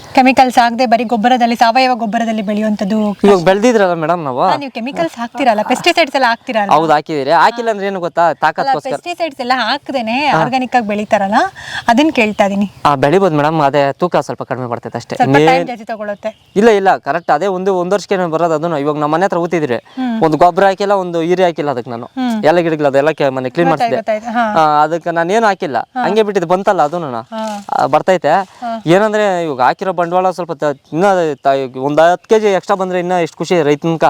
ಕೆಮಿಕಲ್ಸ್ ಆಗದೆ ಬರೀ ಗೊಬ್ಬರದಲ್ಲಿ ಸಾವಯವ ಗೊಬ್ಬರದಲ್ಲಿ ಬೆಳೆಯುವಂತದ್ದು ಇವಾಗ ಬೆಳೆದಿದ್ರಲ್ಲ ಮೇಡಮ್ ನಾವು? ನೀವು ಕೆಮಿಕಲ್ಸ್ ಹಾಕ್ತಿರಲ್ಲ ಪೆಸ್ಟಿಸೈಡ್ಸ್ ಎಲ್ಲ ಹಾಕ್ತಿರಲ್ಲ? ಹೌದು ಹಾಕಿದಿರಿ ಹಾಕಿಲ್ಲ ಅಂದ್ರೆ ಏನು ಗೊತ್ತಾ? ತಾಕತ್ಕೋಸ್ಕರ ಪೆಸ್ಟಿಸೈಡ್ಸ್ ಎಲ್ಲ ಹಾಕ್ದೇನೆ ಆರ್ಗಾನಿಕ್ ಆಗಿ ಬೆಳಿತಾರಲ್ಲ ಅದನ್ನ ಕೇಳ್ತಾ ಇದೀನಿ. ಆ ಬೆಳಿಬೋದು ಮೇಡಮ್ ಅದೇ ತೂಕ ಸ್ವಲ್ಪ ಕಡಿಮೆ ಬರ್ತೈತೆ ಅಷ್ಟೇ. ಸ್ವಲ್ಪ ಟೈಮ್ ಜಾಸ್ತಿ ತಗೊಳುತ್ತೆ. ಇಲ್ಲ ಇಲ್ಲ ಕರೆಕ್ಟ್ ಅದೇ ಒಂದು ಒಂದು ವರ್ಷಕ್ಕೆ ಬರೋದು ಅದನ್ನು ಇವಾಗ ನಮ್ಮ ಮನೆ ಹತ್ರ ಊತಿದ್ರಿ ಒಂದು ಗೊಬ್ಬರ ಹಾಕಿಲ್ಲ ಒಂದು ಈರಿ ಹಾಕಿಲ್ಲ ಅದಕ್ಕೆ ನಾನು. ಎಲ್ಲ ಗಿಡಗಳು ಅದೆಲ್ಲ ಮನೆ ಕ್ಲೀನ್ ಮಾಡ್ತಿದ್ದೆ ಅದಕ್ಕೆ ನಾನು ಏನು ಹಾಕಿಲ್ಲ ಹಂಗೆ ಬಿಟ್ಟಿದ್ದು ಬಂತಲ್ಲ ಅದನ್ನು ಬರ್ತೈತೆ. ಏನಂದ್ರೆ ಇವಾಗ ಹಾಕಿರೋ ಬಂಡವಾಳ ಸ್ವಲ್ಪ ತ- ಇನ್ನ ತ- ಒಂದ್ ಹತ್ತು ಕೆಜಿ ಎಕ್ಸ್ಟ್ರಾ ಬಂದ್ರೆ ಇನ್ನ ಎಷ್ಟು ಖುಷಿ ರೈತನ್ಕ.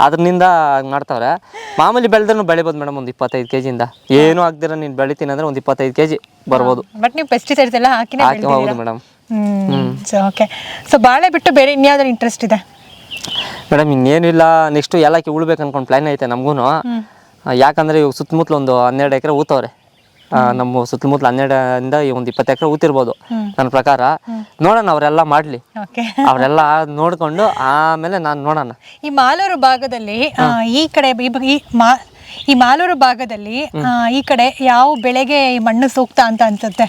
ಅದ್ರಿಂದ ಹಂಗ್ ಮಾಡ್ತಾವ್ರೆ. ಮಾಮೂಲಿ ಬೆಳೆದ್ರೂ ಬೆಳಿಬೋದು ಮೇಡಮ್ ಒಂದ್ ಇಪ್ಪತ್ತೈದು ಇಂದ ಏನು ಆಗ್ದಿರ ನೀನು ಬೆಳಿತೀನಿ ಅಂದ್ರೆ ಒಂದ್ ಇಪ್ಪತ್ತೈದು ಕೆಜಿ ಬರ್ಬೋದು. ಬಟ್ ನೀವು ಪೆಸ್ಟಿಸೈಡ್ಸ್ ಎಲ್ಲ ಹಾಕಿನೇ ಹಾಕಿ ಹೌದು madam. Hmm. So okay so ಬಾಳೆ ಬಿಟ್ಟು ಬೇರೆ ಇನ್ಯಾವ್ದಾರು ಇಂಟ್ರೆಸ್ಟ್ ಇದೆ? ಮೇಡಮ್ ಇನ್ನೇನಿಲ್ಲ ನೆಕ್ಸ್ಟ್ ಏಲಕ್ಕಿ ಉಳ್ಬೇಕು ಅನ್ಕೊಂಡು ಪ್ಲಾನ್ ಐತೆ ನಮಗೂ ಯಾಕಂದ್ರೆ ಇವಾಗ ಸುತ್ತಮುತ್ತಲು ಒಂದು ಹನ್ನೆರಡು ಎಕರೆ ಊತವ್ರೆ. ನಮ್ಮ ಸುತ್ತಮುತ್ತಲ ಹನ್ನೆರಡರಿಂದ ಈ ಒಂದು ಇಪ್ಪತ್ತು ಎಕರೆ ಊತಿರ್ಬೋದು ನನ್ನ ಪ್ರಕಾರ ನೋಡೋಣ ಅವರೆಲ್ಲ ಮಾಡ್ಲಿ. ಅವರೆಲ್ಲ ನೋಡ್ಕೊಂಡು ಆಮೇಲೆ ನಾನು ನೋಡೋಣ. ಈ ಮಾಲೂರು ಭಾಗದಲ್ಲಿ ಈ ಕಡೆ ಈ ಈ ಮಾ ಈ ಮಾಲೂರು ಭಾಗದಲ್ಲಿ ಈ ಕಡೆ ಯಾವ ಬೆಳೆಗೆ ಈ ಮಣ್ಣು ಸೂಕ್ತ ಅಂತ ಅನ್ಸುತ್ತೆ?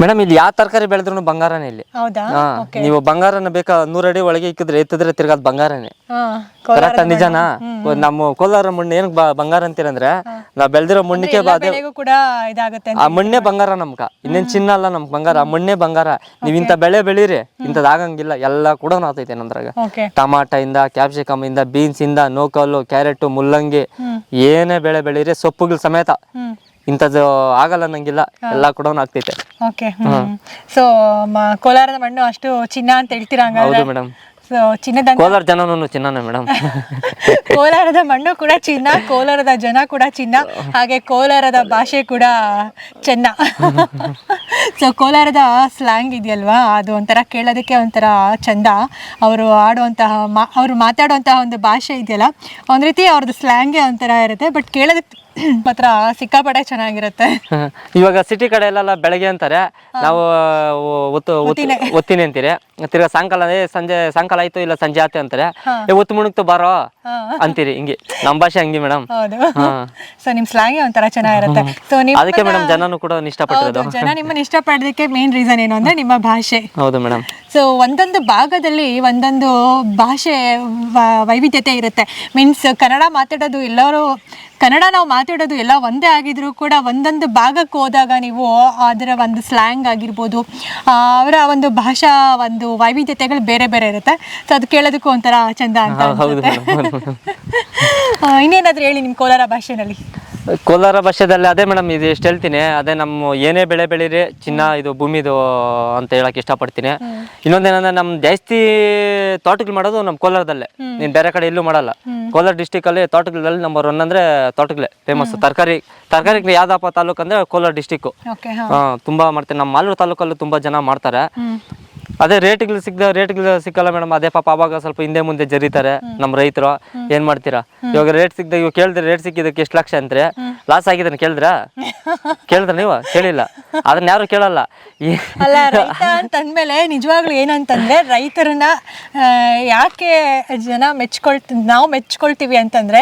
ಮೇಡಮ್ ಇಲ್ಲಿ ಯಾವ ತರಕಾರಿ ಬೆಳೆದ್ರು ಬಂಗಾರನೇ ಇಲ್ಲಿ. ಹೌದಾ? ಹಾ ನೀವು ಬಂಗಾರನ ಬೇಕಾ ನೂರಡಿ ಒಳಗೆ ಇಕ್ಕಿದ್ರೆ ಎತ್ತಿದ್ರೆ ತಿರ್ಗಾದ್ ಬಂಗಾರನೇ. ಹಾ ಕರೆಕ್ಟ್ ನಿಜನಾ? ನಮ್ಮ ಕೋಲಾರ ಮಣ್ಣು ಏನಕ್ಕೆ ಬ- ಬಂಗಾರ ಅಂತೀರಂದ್ರೆ ನಾವ್ ಬೆಳೆದಿರೋ ಮಣ್ಣಿಗೆ ಎಲ್ಲ ಬೆಳೆಗೂ ಕೂಡ ಇದಾಗುತ್ತೆ ಆ ಮಣ್ಣೇ ಬಂಗಾರ ನಮ್ಗ. ಇನ್ನೇನ್ ಚಿನ್ನ ಅಲ್ಲ ನಮ್ ಬಂಗಾರ ಆ ಮಣ್ಣೇ ಬಂಗಾರ. ನೀವ್ ಇಂತ ಬೆಳೆ ಬೆಳೀರಿ ಇಂಥದ್ ಆಗಂಗಿಲ್ಲ ಎಲ್ಲ ಕೂಡ ನಾತೈತೆ ನಮ್ದ್ರಾಗ. ಓಕೆ. ಟಮಾಟ ಇಂದ ಕ್ಯಾಪ್ಸಿಕಮ್ ಇಂದ ಬೀನ್ಸ್ ಇಂದ ನೋಕಲ್ಲು ಕ್ಯಾರೆಟ್ ಮುಲ್ಲಂಗಿ ಏನೇ ಬೆಳೆ ಬೆಳೀರಿ ಸೊಪ್ಪುಗಳ ಸಮೇತ. ಹ್ಮ್. ಇಂಥದ್ದು ಆಗಲ್ಲ ನಂಗಿಲ್ಲ ಎಲ್ಲ ಕೂಡ ಆಗ್ತೈತೆ. ಓಕೆ ಸೊ ಕೋಲಾರದ ಮಣ್ಣು ಅಷ್ಟು ಚಿನ್ನ ಅಂತ ಹೇಳ್ತೀರಾ ಹೌದು ಮೇಡಮ್ ಸೊ ಚಿನ್ನದ ಕೋಲಾರ ಜನನೂ ಚಿನ್ನನೇ ಮೇಡಮ್ ಕೋಲಾರದ ಮಣ್ಣು ಕೂಡ ಚಿನ್ನ ಕೋಲಾರದ ಜನ ಕೂಡ ಚಿನ್ನ ಹಾಗೆ ಕೋಲಾರದ ಭಾಷೆ ಕೂಡ ಚೆನ್ನ. ಸೊ ಕೋಲಾರದ ಸ್ಲ್ಯಾಂಗ್ ಇದೆಯಲ್ವಾ? ಅದು ಒಂಥರ ಕೇಳೋದಕ್ಕೆ ಒಂಥರ ಚಂದ. ಅವರು ಆಡುವಂತಹ ಮಾ ಅವರು ಮಾತಾಡುವಂತಹ ಒಂದು ಭಾಷೆ ಇದೆಯಲ್ಲ ಒಂದು ರೀತಿ ಅವ್ರದ್ದು ಸ್ಲ್ಯಾಂಗೇ ಒಂಥರ ಇರುತ್ತೆ ಬಟ್ ಕೇಳೋದಕ್ಕೆ ಮಾತ್ರ ಸಿಕ್ಕಾಪಟ್ಟೆ ಚೆನ್ನಾಗಿರುತ್ತೆ. ಇವಾಗ ಸಿಟಿ ಕಡೆ ಎಲ್ಲ ಬೆಳಗ್ಗೆ ಅಂತಾರೆ ನಾವು ಒತ್ತು ಒತ್ತು- ಒತ್ತೀನಿ ಅಂತೀರಿ. ತಿರ್ಗಾ ಸಾಯಂಕಾಲ ಏ ಸಂಜೆ ಸಾಯಂಕಾಲ ಆಯ್ತು ಇಲ್ಲ ಸಂಜೆ ಆಯ್ತು ಅಂತಾರೆ. ಏ ಒತ್ತು ಮುಣಕ್ತು ಬಾರೋ ಅಂತೀರಿ ಹಿಂಗೆ. ನಮ್ಮ ಭಾಷೆ ಹಂಗೆ ಮೇಡಮ್. ಹೌದು. ಸೊ ನಿಮ್ ಸ್ಲಾಂಗ್ ಒಂಥರ ಚೆನ್ನಾಗಿರುತ್ತೆ. ಸೊ ನಿಮ್ಮ ಅದಕ್ಕೆ ಮೇಡಮ್ ಜನನು ಕೂಡ ಇಷ್ಟಪಟ್ಟಿರೋದು. ಜನ ನಿಮ್ಮನ್ನ ಇಷ್ಟಪಡೋದಕ್ಕೆ ಮೇನ್ ರೀಸನ್ ಏನು ಅಂದ್ರೆ ನಿಮ್ಮ ಭಾಷೆ. ಹೌದು ಮೇಡಮ್. ಸೊ ಒಂದೊಂದು ಭಾಗದಲ್ಲಿ ಒಂದೊಂದು ಭಾಷೆ ವೈವಿಧ್ಯತೆ ಇರುತ್ತೆ. ಮೀನ್ಸ್ ಕನ್ನಡ ಮಾತಾಡೋದು ಎಲ್ಲರೂ ಕನ್ನಡ ನಾವು ಮಾತಾಡೋದು ಎಲ್ಲ ಒಂದೇ ಆಗಿದ್ರು ಕೂಡ ಒಂದೊಂದು ಭಾಗಕ್ಕೆ ಹೋದಾಗ ನೀವು ಅದರ ಒಂದು ಸ್ಲ್ಯಾಂಗ್ ಆಗಿರ್ಬೋದು ಅವರ ಒಂದು ಭಾಷಾ ಒಂದು ವೈವಿಧ್ಯತೆಗಳು ಬೇರೆ ಬೇರೆ ಇರುತ್ತೆ. ಸೊ ಅದು ಕೇಳೋದಕ್ಕೂ ಒಂಥರ ಚಂದ ಅಂತ ಇನ್ನೇನಾದ್ರೂ ಹೇಳಿ ನಿಮ್ಮ ಕೋಲಾರ ಭಾಷೆನಲ್ಲಿ ಕೋಲಾರ ಭಾಷೆದಲ್ಲಿ ಅದೇ ಮೇಡಮ್ ಇದು ಎಷ್ಟು ಹೇಳ್ತೀನಿ ಅದೇ ನಮ್ಮ ಏನೇ ಬೆಳೆ ಬೆಳೀರಿ ಚಿನ್ನ ಇದು ಭೂಮಿದು ಅಂತ ಹೇಳಕ್ ಇಷ್ಟಪಡ್ತೀನಿ. ಇನ್ನೊಂದೇನಂದ್ರೆ ನಮ್ಮ ಜಾಸ್ತಿ ತೋಟಗಳು ಮಾಡೋದು ನಮ್ಮ ಕೋಲಾರದಲ್ಲೇ. ನೀನು ಬೇರೆ ಕಡೆ ಎಲ್ಲೂ ಮಾಡಲ್ಲ. ಕೋಲಾರ ಡಿಸ್ಟಿಕ್ ಅಲ್ಲಿ ತೋಟಗಳಲ್ಲಿ ನಂಬರ್ ಒನ್ ಅಂದ್ರೆ ತೋಟಗಳೇ ಫೇಮಸ್ ತರಕಾರಿ ತರಕಾರಿ ಯಾವ್ದಪ್ಪ ತಾಲೂಕು ಅಂದ್ರೆ ಕೋಲಾರ ಡಿಸ್ಟಿಕ್ ತುಂಬಾ ಮಾಡ್ತಾರೆ ನಮ್ಮ ಮಾಲೂರು ತಾಲೂಕಲ್ಲೂ ತುಂಬಾ ಜನ ಮಾಡ್ತಾರೆ. ಅದೇ ರೇಟ್ಗಳು ಸಿಗ್ದ ರೇಟ್ಗಳು ಸಿಕ್ಕಲ್ಲ ಮೇಡಮ್. ಅದೇ ಪಾಪ ಅವಾಗ ಸ್ವಲ್ಪ ಹಿಂದೆ ಮುಂದೆ ಜರಿತಾರೆ ನಮ್ಮ ರೈತರು. ಏನ್ ಮಾಡ್ತೀರಾ? ಇವಾಗ ರೇಟ್ ಸಿಗ್ದ ಇವಾಗ ಕೇಳಿದ್ರೆ ರೇಟ್ ಸಿಕ್ಕಿದಕ್ಕೆ ಎಷ್ಟು ಲಕ್ಷ ಅಂತಾರೆ? ಲಾಸ್ ಆಗಿದೆ ಕೇಳಿದ್ರ? ಕೇಳಿದ್ರ ನೀವು? ಕೇಳಿಲ್ಲ. ಅದನ್ನ ಯಾರು ಕೇಳಲ್ಲ. ಅಲ್ಲ ರೈತ ಅಂತಂದ್ಮೇಲೆ ನಿಜವಾಗ್ಲೂ ಏನಂತಂದ್ರೆ ರೈತರನ್ನ ಯಾಕೆ ಜನ ಮೆಚ್ಕೊಳ್ತ ನಾವು ಮೆಚ್ಕೊಳ್ತೀವಿ ಅಂತಂದ್ರೆ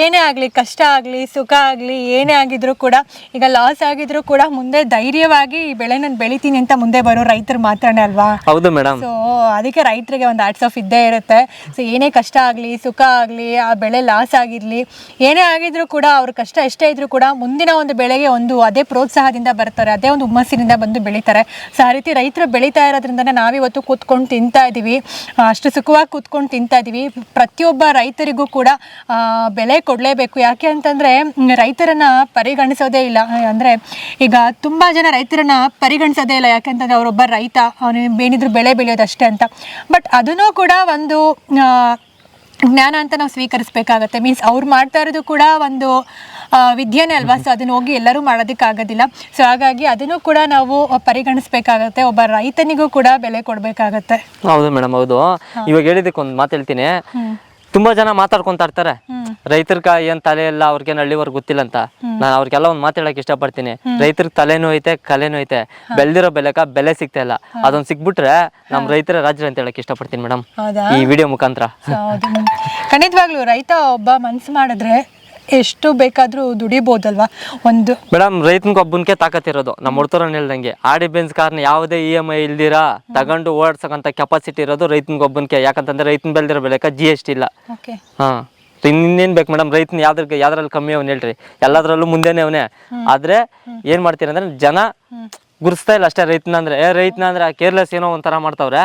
ಏನೇ ಆಗಲಿ ಕಷ್ಟ ಆಗಲಿ ಸುಖ ಆಗಲಿ ಏನೇ ಆಗಿದ್ರು ಕೂಡ ಈಗ ಲಾಸ್ ಆಗಿದ್ರು ಕೂಡ ಮುಂದೆ ಧೈರ್ಯವಾಗಿ ಈ ಬೆಳೆ ನಾನು ಬೆಳಿತೀನಿ ಅಂತ ಮುಂದೆ ಬರೋ ರೈತರು ಮಾತ್ರನೇ ಅಲ್ವಾ? ಹೌದು ಮೇಡಮ್ ಸೊ ಅದಕ್ಕೆ ರೈತರಿಗೆ ಒಂದು ಆರ್ಟ್ಸ್ ಆಫ್ ಇದ್ದೇ ಇರುತ್ತೆ. ಸೊ ಏನೇ ಕಷ್ಟ ಆಗಲಿ ಸುಖ ಆಗಲಿ ಆ ಬೆಳೆ ಲಾಸ್ ಆಗಿರಲಿ ಏನೇ ಆಗಿದ್ರು ಕೂಡ ಅವ್ರ ಕಷ್ಟ ಎಷ್ಟೇ ಇದ್ರೂ ಕೂಡ ಮುಂದಿನ ಒಂದು ಬೆಳೆಗೆ ಒಂದು ಅದೇ ಪ್ರೋತ್ಸಾಹದಿಂದ ಬರ್ತಾರೆ ಅದೇ ಒಂದು ಹುಮ್ಮಸ್ಸಿನಿಂದ ಬಂದು ಬೆಳೀತಾರೆ. ಸೊ ಆ ರೀತಿ ರೈತರು ಬೆಳೀತಾ ಇರೋದ್ರಿಂದನೇ ನಾವಿವತ್ತು ಕೂತ್ಕೊಂಡು ತಿಂತಾ ಇದ್ದೀವಿ ಅಷ್ಟು ಸುಖವಾಗಿ ಕೂತ್ಕೊಂಡು ತಿಂತಾ ಇದ್ದೀವಿ ಪ್ರತಿಯೊಬ್ಬ ರೈತರಿಗೂ ಕೂಡ ಆ, ಬೆಲೆ ಕೊಡಲೇಬೇಕು. ಯಾಕೆ ಅಂತಂದರೆ ರೈತರನ್ನ ಪರಿಗಣಿಸೋದೇ ಇಲ್ಲ. ಅಂದರೆ ಈಗ ತುಂಬ ಜನ ರೈತರನ್ನ ಪರಿಗಣಿಸೋದೇ ಇಲ್ಲ. ಯಾಕೆಂತಂದ್ರೆ ಅವರೊಬ್ಬ ರೈತ ಅವನು ಏನಿದ್ರು ಬೆಳೆ ಬೆಳೆಯೋದಷ್ಟೇ ಅಂತ. ಬಟ್ ಅದನ್ನೂ ಕೂಡ ಒಂದು ಜ್ಞಾನ ಅಂತ ನಾವು ಸ್ವೀಕರಿಸ್ಬೇಕಾಗತ್ತೆ. ಮೀನ್ಸ್ ಅವ್ರು ಮಾಡ್ತಾ ಇರೋದು ಕೂಡ ಒಂದು ವಿದ್ಯೆನೇ ಅಲ್ವಾ? ಸೊ ಅದನ್ನ ಹೋಗಿ ಎಲ್ಲರೂ ಮಾಡೋದಕ್ಕಾಗೋದಿಲ್ಲ. ಸೊ ಹಾಗಾಗಿ ಅದನ್ನು ಕೂಡ ನಾವು ಪರಿಗಣಿಸ್ಬೇಕಾಗತ್ತೆ. ಒಬ್ಬ ರೈತನಿಗೂ ಕೂಡ ಬೆಲೆ ಕೊಡಬೇಕಾಗತ್ತೆ. ಹೌದು ಮೇಡಮ್ ಹೌದು. ಇವಾಗ ಹೇಳಿದಕ್ಕೆ ಒಂದು ಮಾತು ಹೇಳ್ತೀನಿ. ತುಂಬಾ ಜನ ಮಾತಾಡ್ಕೊಂತಾ ಇರ್ತಾರೆ. ರೈತರ್ಗ ಏನ್ ತಲೆ ಇಲ್ಲ ಅವ್ರಿಗೇನ್ ಹಳ್ಳಿವರ್ಗ ಗೊತ್ತಿಲ್ಲ ಅಂತ. ನಾನು ಅವ್ರಿಗೆಲ್ಲ ಒಂದ್ ಮಾತಾಡಕ್ ಇಷ್ಟಪಡ್ತೀನಿ. ರೈತರ ತಲೆನೂ ಐತೆ ಕಲೆನೂ ಐತೆ. ಬೆಳ್ದಿರೋ ಬೆಲೆಕ ಬೆಲೆ ಸಿಗ್ತಾ ಇಲ್ಲ. ಅದೊಂದ್ ಸಿಕ್ಬಿಟ್ರೆ ನಮ್ ರೈತರ ರಾಜ್ಯ ಅಂತ ಹೇಳಕ್ ಇಷ್ಟಪಡ್ತೀನಿ ಮೇಡಮ್ ಈ ವಿಡಿಯೋ ಮುಖಾಂತರ. ಖಂಡಿತವಾಗ್ಲೂ ರೈತ ಒಬ್ಬ ಮನ್ಸು ಮಾಡಿದ್ರೆ ಎಷ್ಟು ಬೇಕಾದ್ರೂ ದುಡಿಬೋದಲ್ವಾ? ಒಂದು ಮೇಡಮ್ ರೈತನ್ ಒಬ್ಬನ್ಕೆ ತಾಕತ್ತಿರೋದು ನಮ್ಮ ಹುಡ್ತರನ್ನ ಹೇಳ್ದಂಗೆ ಆಡಿ ಬೆನ್ಸ್ ಕಾರ್ನ ಯಾವುದೇ ಇ ಎಂ ಐ ಇಲ್ದಿರಾ ತಗೊಂಡು ಓಡಿಸೋಕಂತ ಕೆಪಾಸಿಟಿ ಇರೋದು ರೈತನ್ಗೆ ಒಬ್ಬನ್ಕೆ ಯಾಕಂತಂದ್ರೆ ರೈತನ್ ಬೆಳೆದಿರೋ ಬೆಲೆಕ ಜಿ ಎಸ್ ಟಿ ಇಲ್ಲ. ಓಕೆ. ಹಾ. ಇನ್ನೇನ್ ಬೇಕು ಮೇಡಮ್? ರೈತನ ಯಾವ್ದ್ರ ಯಾವ್ದ್ರಲ್ಲಿ ಕಮ್ಮಿ ಅವನ್ ಹೇಳ್ರಿ. ಎಲ್ಲದ್ರಲ್ಲೂ ಮುಂದೆನೆ ಅವನೇ. ಆದ್ರೆ ಏನ್ ಮಾಡ್ತೀರ ಅಂದ್ರೆ ಜನ ಗುರುಸ್ತಾ ಇಲ್ಲ ಅಷ್ಟೇ ರೈತನ ಅಂದ್ರೆ. ಏ ರೈತನ ಅಂದ್ರೆ ಕೇರ್ಲೆಸ್ ಏನೋ ಒಂಥರ ಮಾಡ್ತಾವ್ರೆ.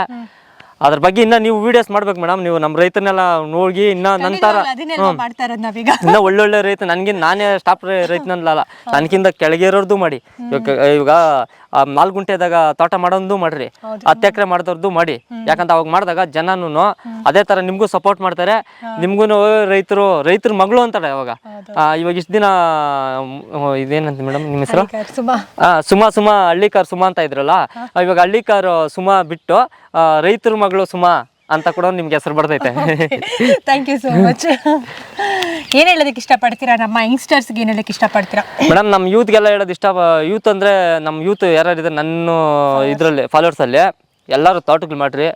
ಅದ್ರ ಬಗ್ಗೆ ಇನ್ನ ನೀವು ವಿಡಿಯೋಸ್ ಮಾಡ್ಬೇಕು ಮೇಡಮ್ ನೀವು ನಮ್ಮ ರೈತನೆಲ್ಲ ನೋಡಿ ಇನ್ನ ನಂತರ ಅದನ್ನೆಲ್ಲ ಮಾಡ್ತಾ ಇರೋದು ನಾವೀಗ. ಇನ್ನ ಒಳ್ಳೊಳ್ಳೆ ರೈತ ನನ್ಗಿನ್ ನಾನೇ ಸ್ಟಾಪ್ ರೈತನಲ್ಲ. ನನ್ಕಿಂತ ಕೆಳಗೆ ಇರೋರ್ದು ಮಾಡಿ ಇವಾಗ ಇವಾಗ ನಾಲ್ಕು ಗುಂಟೆದಾಗ ತೋಟ ಮಾಡೋದು ಮಾಡ್ರಿ. ಹತ್ತು ಎಕರೆ ಮಾಡಿದವ್ರದ್ದು ಮಾಡಿ. ಯಾಕಂತ ಅವಾಗ ಮಾಡಿದಾಗ ಜನನು ಅದೇ ತರ ನಿಮ್ಗೂ ಸಪೋರ್ಟ್ ಮಾಡ್ತಾರೆ. ನಿಮ್ಗೂ ರೈತರು ರೈತರ ಮಗಳು ಅಂತಾರೆ ಅವಾಗ. ಆ, ಇವಾಗ ಇಷ್ಟು ದಿನ ಇದೇನಂತ ಮೇಡಮ್ ನಿಮ್ಮ ಹೆಸರು? ಸುಮಾ. ಸುಮಾ ಸುಮಾ ಹಳ್ಳಿಕಾರ್ ಸುಮಾ ಅಂತ ಇದ್ರಲ್ಲ? ಇವಾಗ ಹಳ್ಳಿಕಾರ್ ಸುಮಾ ಬಿಟ್ಟು ರೈತರ ಮಗಳು ಸುಮಾ. ಅಂತ ಕೂಡ ನಿಮ್ಗೆ ಹೆಸರು ಬರ್ತೈತೆ. ಥ್ಯಾಂಕ್ ಯು ಸೋ ಮಚ್ ಏನ್ ಹೇಳೋದಕ್ಕೆ ಇಷ್ಟಪಡ್ತೀರಾ? ನಮ್ಮ ಯಂಗ್ಸ್ಟರ್ಸ್ಗೆ ಏನ್ ಹೇಳಕ್ ಇಷ್ಟಪಡ್ತೀರಾ? ಮೇಡಮ್ ನಮ್ಮ ಯೂತ್ಗೆಲ್ಲ ಹೇಳೋದು ಇಷ್ಟ ಯೂತ್ ಅಂದರೆ ನಮ್ಮ ಯೂತ್ ಯಾರ್ಯಾರಿದೆ ನನ್ನ ಇದರಲ್ಲಿ ಫಾಲೋವರ್ಸಲ್ಲಿ ಎಲ್ಲರೂ ತೋಟಗಳು ಮಾಡ್ರಿ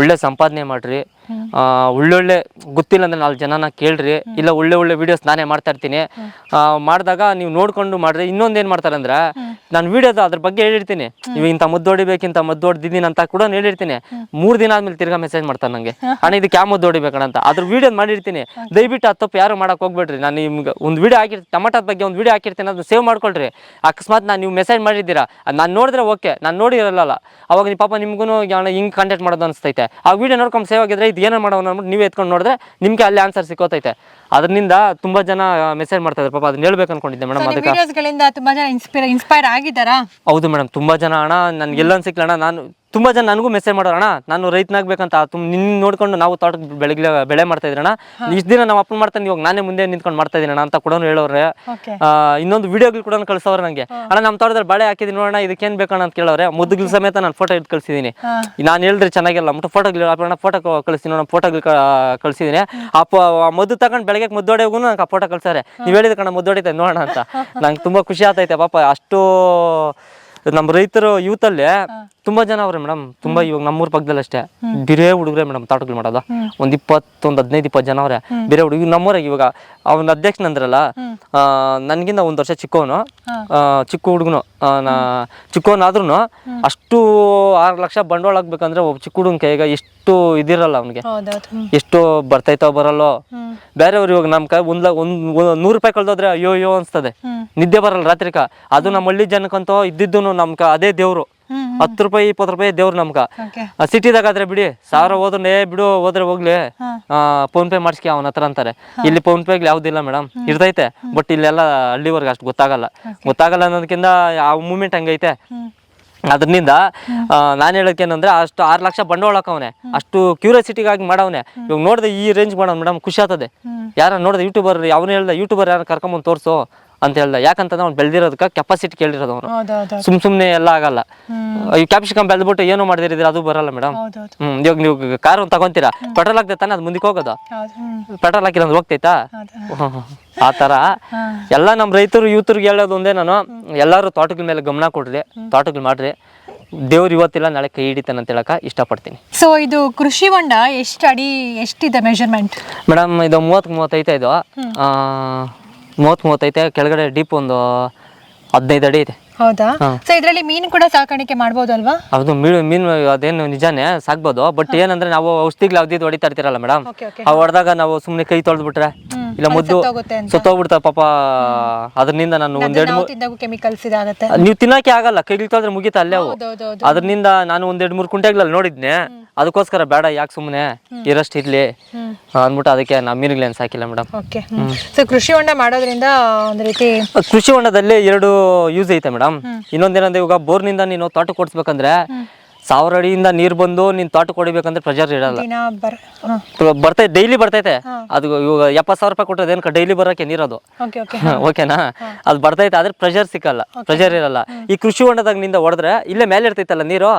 ಒಳ್ಳೆ ಸಂಪಾದನೆ ಮಾಡ್ರಿ ಒಳ್ಳೊಳ್ಳೆ ಗೊತ್ತಿಲ್ಲ ಅಂದ್ರೆ ನಾಲ್ಕು ಜನನ ಕೇಳ್ರಿ. ಇಲ್ಲ ಒಳ್ಳೆ ಒಳ್ಳೆ ವಿಡಿಯೋಸ್ ನಾನೇ ಮಾಡ್ತಾ ಇರ್ತೀನಿ. ಆ, ಮಾಡಿದಾಗ ನೀವು ನೋಡ್ಕೊಂಡು ಮಾಡ್ರಿ. ಇನ್ನೊಂದು ಏನು ಮಾಡ್ತಾರೆ ಅಂದ್ರೆ ನಾನು ವಿಡಿಯೋದ ಅದ್ರ ಬಗ್ಗೆ ಹೇಳಿರ್ತೀನಿ. ನೀವು ಇಂಥ ಹೊಡಿಬೇಕು ಹೊಡಿಬೇಕಿಂತ ಮದ್ದು ಹೊಡೆದಿದ್ದೀನಿ ಅಂತ ಕೂಡ ಹೇಳಿರ್ತೀನಿ. ಮೂರು ದಿನ ಆದ್ಮೇಲೆ ತಿರ್ಗಾ ಮೆಸೇಜ್ ಮಾಡ್ತಾರೆ ನನಗೆ ಅಣ್ಣ ಇದಕ್ಕೆ ಯಾವ ಮದ್ದು ಹೊಡಿಬೇಕಣ್ಣ ಅಂತ. ಅದ್ರ ವಿಡಿಯೋ ಮಾಡಿರ್ತೀನಿ. ದಯವಿಟ್ಟು ಆ ತಪ್ಪು ಯಾರು ಮಾಡಕ್ ಹೋಗ್ಬೇಡ್ರಿ. ನಾನು ನಿಮ್ಗೆ ಒಂದು ವಿಡಿಯೋ ಹಾಕಿರ್ತೀನಿ ಟಮಾಟದ ಬಗ್ಗೆ ಒಂದು ವಿಡಿಯೋ ಹಾಕಿರ್ತೀನಿ ಅದನ್ನ ಸೇವ್ ಮಾಡ್ಕೊಳ್ರಿ. ಅಕಸ್ಮಾತ್ ನಾನು ನೀವು ಮೆಸೇಜ್ ಮಾಡಿದ್ದೀರಾ? ನಾನು ನೋಡಿದ್ರೆ ಓಕೆ ನಾನು ನೋಡಿರಲ್ಲ ಅವಾಗ ನೀವು ಪಾಪ ನಿಮ್ಗೂ ಹಿಂಗೆ ಕಾಂಟ್ಯಾಕ್ಟ್ ಮಾಡೋದು ಅನಿಸ್ತೈತೆ. ಆ ವಿಡಿಯೋ ನೋಡ್ಕೊಂಡು ಸೇವ್ ಆಗಿದ್ರೆ ಇದು ಏನೋ ಮಾಡೋಣ ಅಂದ್ಬಿಟ್ಟು ನೀವೇ ಎತ್ಕೊಂಡು ನೋಡಿದ್ರೆ ನಿಮಗೆ ಅಲ್ಲಿ ಆನ್ಸರ್ ಸಿಕ್ಕೋತೈತೆ. ಅದರಿಂದ ತುಂಬಾ ಜನ ಮೆಸೇಜ್ ಮಾಡ್ತಾ ಇದ್ದಾರೆ ಪಾಪ ಅದನ್ನ ಹೇಳ್ಬೇಕು ಅನ್ಕೊಂಡಿದ್ದೆ ಮೇಡಮ್ ಅದಕ್ಕೆ. ವಿಡಿಯೋಸ್ಗಳಿಂದ ತುಂಬಾ ಜನ ಇನ್ಸ್ಪೈರ್ ಇನ್ಸ್ಪೈರ್ ಆಗಿದ್ದಾರಾ? ಹೌದು ಮೇಡಮ್ ತುಂಬಾ ಜನ. ಅಣ್ಣ ನನ್ಗೆ ಎಲ್ಲೊಂದು ಸಿಕ್ಲಣ್ಣ ನಾನು ತುಂಬಾ ಜನ ನನಗೂ ಮೆಸೇಜ್ ಮಾಡೋಣ ಅಣ್ಣ ನಾನು ರೈತನಾಗ್ಬೇಕಂತ ತುಂಬ ನಿನ್ನ ನೋಡ್ಕೊಂಡು ನಾವು ತೋಟಕ್ಕೆ ಬೆಳಗ್ಗೆ ಬೆಳೆ ಮಾಡ್ತಾ ಇದ್ರಣ್ಣ ಇಷ್ಟು ದಿನ ನಾವು ಅಪ್ಪ ಮಾಡ್ತಾನೆ ಇವಾಗ ನಾನೇ ಮುಂದೆ ನಿಂತ್ಕೊಂಡು ಮಾಡ್ತಾ ಇದ್ದೀನಿ ಅಣ್ಣ ಅಂತ ಕೂಡ ಹೇಳೋರೆ ಇನ್ನೊಂದು ವಿಡಿಯೋಗಳು ಕೂಡ ಕಳ್ಸೋರು ನನಗೆ ಅಣ್ಣ ನಮ್ಮ ತೋಟದಲ್ಲಿ ಬಳೆ ಹಾಕಿದ್ದೀನಿ ನೋಡೋಣ ಏನು ಬೇಕಣ್ಣ ಅಂತ ಕೇಳೋರೆ ಮುದ್ದುಗಳ ಸಮೇತ ನಾನು ಫೋಟೋ ಇಟ್ಟು ಕಳಿಸಿದ್ದೀನಿ. ನಾನು ಹೇಳಿದ್ರೆ ಚೆನ್ನಾಗಿಲ್ಲ ಮತ್ತೆ ಫೋಟೋಗಳು ಅಣ್ಣ ಫೋಟೋ ಕಳಿಸ್ತೀನಿ ನೋಡೋಣ ಫೋಟೋಗಳು ಕಳಿಸಿದ್ದೀನಿ ಅಪ್ಪ ಆ ಮದ್ದು ತಗೊಂಡು ಬೆಳಗ್ಗೆ ಮುದ್ದೋಡೆಗೂ ನಂಗೆ ಆ ಫೋಟೋ ಕಳ್ಸಾರೆ. ನೀವು ಹೇಳಿದ ಕಣ ಮುದ್ದೋಡಿತೆ ನೋಡೋಣ ಅಂತ. ನಂಗೆ ತುಂಬಾ ಖುಷಿ ಆಗ್ತೈತೆ ಪಾಪ ಅಷ್ಟು ನಮ್ಮ ರೈತರು ಯೂತ್ ಅಲ್ಲಿ ತುಂಬಾ ಜನ ಅವ್ರೆ ಮೇಡಮ್. ತುಂಬಾ ಇವಾಗ ನಮ್ಮೂರ್ ಪಕ್ಕದಲ್ಲಿ ಅಷ್ಟೇ. ಬಿರೆ ಹುಡುಗ್ರೆ ಮೇಡಮ್ ತೋಟಗಳು ಮಾಡೋದ. ಒಂದ್ ಇಪ್ಪತ್ತೊಂದು ಹದಿನೈದು ಇಪ್ಪತ್ತು ಜನ ಅವ್ರೆ. ಬೇರೆ ಹುಡುಗಿ ನಮ್ಮೂರಾಗ ಇವಾಗ ಅವ್ನ ಅಧ್ಯಕ್ಷನಂದ್ರಲ್ಲ ಆ, ನನ್ಗಿಂತ ಒಂದ್ ವರ್ಷ ಚಿಕ್ಕವನು ಚಿಕ್ಕ ಹುಡುಗನು. ಚಿಕ್ಕವನಾದ್ರೂ ಅಷ್ಟು ಆರು ಲಕ್ಷ ಬಂಡವಾಳ ಹಾಕ್ಬೇಕಂದ್ರೆ ಒಬ್ಬ ಚಿಕ್ಕ ಹುಡುಗನ ಕೈಗ ಎಷ್ಟು ಇದಿರಲ್ಲ ಅವನಿಗೆ. ಎಷ್ಟು ಬರ್ತೈತೋ ಬರಲ್ಲೋ. ಬೇರೆ ಬೇರೆಯವ್ರು ಇವಾಗ ನಮ್ ಕೈ ಒಂದ್ ಒಂದ್ ನೂರು ರೂಪಾಯಿ ಕಳ್ದೋದ್ರೆ ಅಯ್ಯೋ ಅಯ್ಯೋ ಅನ್ಸ್ತದೆ. ನಿದ್ದೆ ಬರಲ್ಲ ರಾತ್ರಿಕ. ಅದು ನಮ್ಮ ಹಳ್ಳಿ ಜನಕ್ಕಂತೂ ಇದ್ದಿದ್ದು ನಮ್ಕ ಅದೇ ದೇವ್ರು. ಹತ್ತು ರೂಪಾಯಿ ಇಪ್ಪತ್ತು ರೂಪಾಯಿ ದೇವ್ರ ನಮ್ಗ. ಸಿಟಿದಾಗ ಆದ್ರೆ ಬಿಡಿ ಸಾವಿರ ಹೋದ್ರೆ ಬಿಡು ಹೋದ್ರೆ ಹೋಗ್ಲಿ. ಫೋನ್ ಪೇ ಮಾಡಿಸ್ಕಿ ಅವನ ಹತ್ರ ಅಂತಾರೆ. ಇಲ್ಲಿ ಫೋನ್ ಪೇ ಯಾವ್ದಿಲ್ಲ ಮೇಡಮ್ ಇರ್ತೈತೆ ಬಟ್ ಇಲ್ಲೆಲ್ಲ ಹಳ್ಳಿವರ್ಗ ಅಷ್ಟು ಗೊತ್ತಾಗಲ್ಲ. ಗೊತ್ತಾಗಲ್ಲ ಅನ್ನೋದಕ್ಕಿಂತ ಆ ಮೂಮೆಂಟ್ ಹಂಗೈತೆ. ಅದ್ರಿಂದ ನಾನು ಹೇಳೋಕೇನಂದ್ರೆ ಅಷ್ಟು ಆರು ಲಕ್ಷ ಬಂಡವಾಳ ಹಾಕವನೆ. ಅಷ್ಟು ಕ್ಯೂರಿಯಾಸಿಟಿಗಾಗಿ ಮಾಡವನೆ. ಇವಾಗ ನೋಡಿದೆ ಈ ರೇಂಜ್ ಮಾಡೋಣ ಮೇಡಮ್ ಖುಷಿ ಆಗ್ತದೆ. ಯಾರು ಯಾರ ನೋಡಿದೆ ಯೂಟ್ಯೂಬರ್ ಅವನು ಹೇಳ್ದ ಯೂಟ್ಯೂಬರ್ ಯಾರು ಕರ್ಕೊಂಬಂದು ತೋರಿಸು. ಅಂತ ಹೇಳ್ದ. ಯಾಕಂತಂದ್ರೆ ಅವ್ನು ಬೆಳೆದಿರೋದಕ್ಕೆ ಕೆಪಾಸಿಟಿ ಕೇಳಿರೋದು ಅವನು. ಸುಮ್ ಸುಮ್ನೆ ಎಲ್ಲ ಆಗಲ್ಲ. ಈ ಕ್ಯಾಪ್ಸಿಕಮ್ ಬೆಳೆದ್ಬಿಟ್ಟು ಏನೋ ಮಾಡಿದಿರಿ ಅದು ಬರಲ್ಲ ಮೇಡಮ್ ಹ್ಮ್ ಇವಾಗ ನೀವು ಕಾರ್ ಒಂದು ತಗೊಂತೀರಾ? ಪೆಟ್ರೋಲ್ ಹಾಕ್ತೈತೆ ತಾನೆ ಅದು ಮುಂದಕ್ಕೆ ಹೋಗೋದು? ಪೆಟ್ರೋಲ್ ಹಾಕಿಲ್ಲ ಅಂದ್ರೆ ಹೋಗ್ತೈತಾ. ಆ ತರ ಎಲ್ಲ ನಮ್ಮ ರೈತರು ಯೂತ್ರಿಗೆ ಹೇಳೋದು ಒಂದೇ ನಾನು. ಎಲ್ಲರೂ ತೋಟಗಳ ಮೇಲೆ ಗಮನ ಕೊಡ್ರಿ. ತೋಟಗಳು ಮಾಡ್ರಿ. ದೇವ್ರು ಇವತ್ತಿಲ್ಲ ನಾಳೆ ಕೈ ಹಿಡಿತಾನೆ ಅಂತ ಹೇಳಕ ಇಷ್ಟಪಡ್ತೀನಿ. ಸೊ ಇದು ಕೃಷಿ ಹೊಂಡ ಎಷ್ಟು ಅಡಿ ಎಷ್ಟಿದೆ ಮೆಜರ್ಮೆಂಟ್ ಮೇಡಮ್ ಇದು ಮೂವತ್ತು ಮೂವತ್ತೈತೆ ಇದು. ಮೂವತ್ತು ಮೂವತ್ತೈತೆ ಕೆಳಗಡೆ ಡೀಪ್ ಒಂದು ಹದಿನೈದು ಅಡಿ ಐತೆ ಹೌದಾ. ಸೊ ಇದರಲ್ಲಿ ಮೀನು ಕೂಡ ಸಾಕಾಣಿಕೆ ಮಾಡ್ಬೋದಲ್ವಾ ಅದು ಮೀನು ಮೀನು ಅದೇನು ನಿಜಾನೇ ಸಾಕ್ಬೋದು ಬಟ್ ಏನಂದ್ರೆ ನಾವು ಔಷಧಿಗಳು ಯಾವ್ದಿದ್ದು ಹೊಡಿತಾ ಇರ್ತೀರಲ್ಲ ಮೇಡಮ್ ಅವು ಹೊಡೆದಾಗ ನಾವು ಸುಮ್ಮನೆ ಕೈ ತೊಳೆದ್ಬಿಟ್ರೆ ಬಿಟ್ರೆ ಇಲ್ಲ ಮುದ್ದು ಸುತ್ತೋಗ್ಬಿಡ್ತಾವ ಪಾಪ ಅದರಿಂದ ನಾನು ಒಂದೆರಡು ತಿಂದಾಗೂ ಕೆಮಿಕಲ್ಸ್ ಇದಾಗತ್ತೆ. ನೀವು ತಿನ್ನಕ್ಕೆ ಆಗಲ್ಲ ಕೈ ತೊಳೆದ್ರೆ ಮುಗೀತಾ ಅಲ್ಲೇ ಅವು. ಅದರಿಂದ ನಾನು ಒಂದೆರಡು ಮೂರು ಕುಂಟೆಗಳಲ್ಲಿ ನೋಡಿದ್ನೆ ಅದಕ್ಕೋಸ್ಕರ ಬೇಡ ಯಾಕೆ ಸುಮ್ಮನೆ ಇರಷ್ಟು ಇರ್ಲಿ. ಅಂದ್ಬಿಟ್ಟು ಅದಕ್ಕೆ ನಾ ಮೀನುಗಳೇನು ಸಾಕಿಲ್ಲ ಮೇಡಮ್ ಓಕೆ ಸೊ ಕೃಷಿ ಹೊಂಡ ಮಾಡೋದ್ರಿಂದ ಒಂದು ರೀತಿ ಕೃಷಿ ಹೊಂಡದಲ್ಲಿ ಎರಡು ಯೂಸ್ ಐತೆ ಮೇಡಮ್ ಇನ್ನೊಂದೇನಂದ್ರೆ ಇವಾಗ ಬೋರ್ನಿಂದ ನೀನು ತೋಟ ಕೊಡ್ಸ್ಬೇಕಂದ್ರೆ ಸಾವಿರ ಅಡಿಯಿಂದ ನೀರು ಬಂದು ನಿನ್ ತೋಟ ಕೊಡಿಬೇಕಂದ್ರೆ ಪ್ರೆಷರ್ ಇಡಲ್ಲ. ದಿನ ಬರ್ ಹಾಂ ಬರ್ತೈತೆ ಡೈಲಿ ಬರ್ತೈತೆ. ಅದು ಇವಾಗ ಎಪ್ಪತ್ತು ಸಾವಿರ ರೂಪಾಯಿ ಕೊಟ್ಟರೆ ಏನ್ ಡೈಲಿ ಬರೋಕೆ ನೀರದು. Okay okay. ಓಕೆನಾ? ಅದು ಬರ್ತೈತೆ ಆದ್ರೆ ಪ್ರೆಷರ್ ಸಿಕ್ಕಲ್ಲ. ಪ್ರೆಷರ್ ಇರಲ್ಲ. ಈ ಕೃಷಿ ಹೊಂಡದಾಗ ನಿಂದ ಹೊಡೆದ್ರೆ ಇಲ್ಲೇ ಮೇಲೆ ಇರ್ತೈತಲ್ಲ ನೀರು?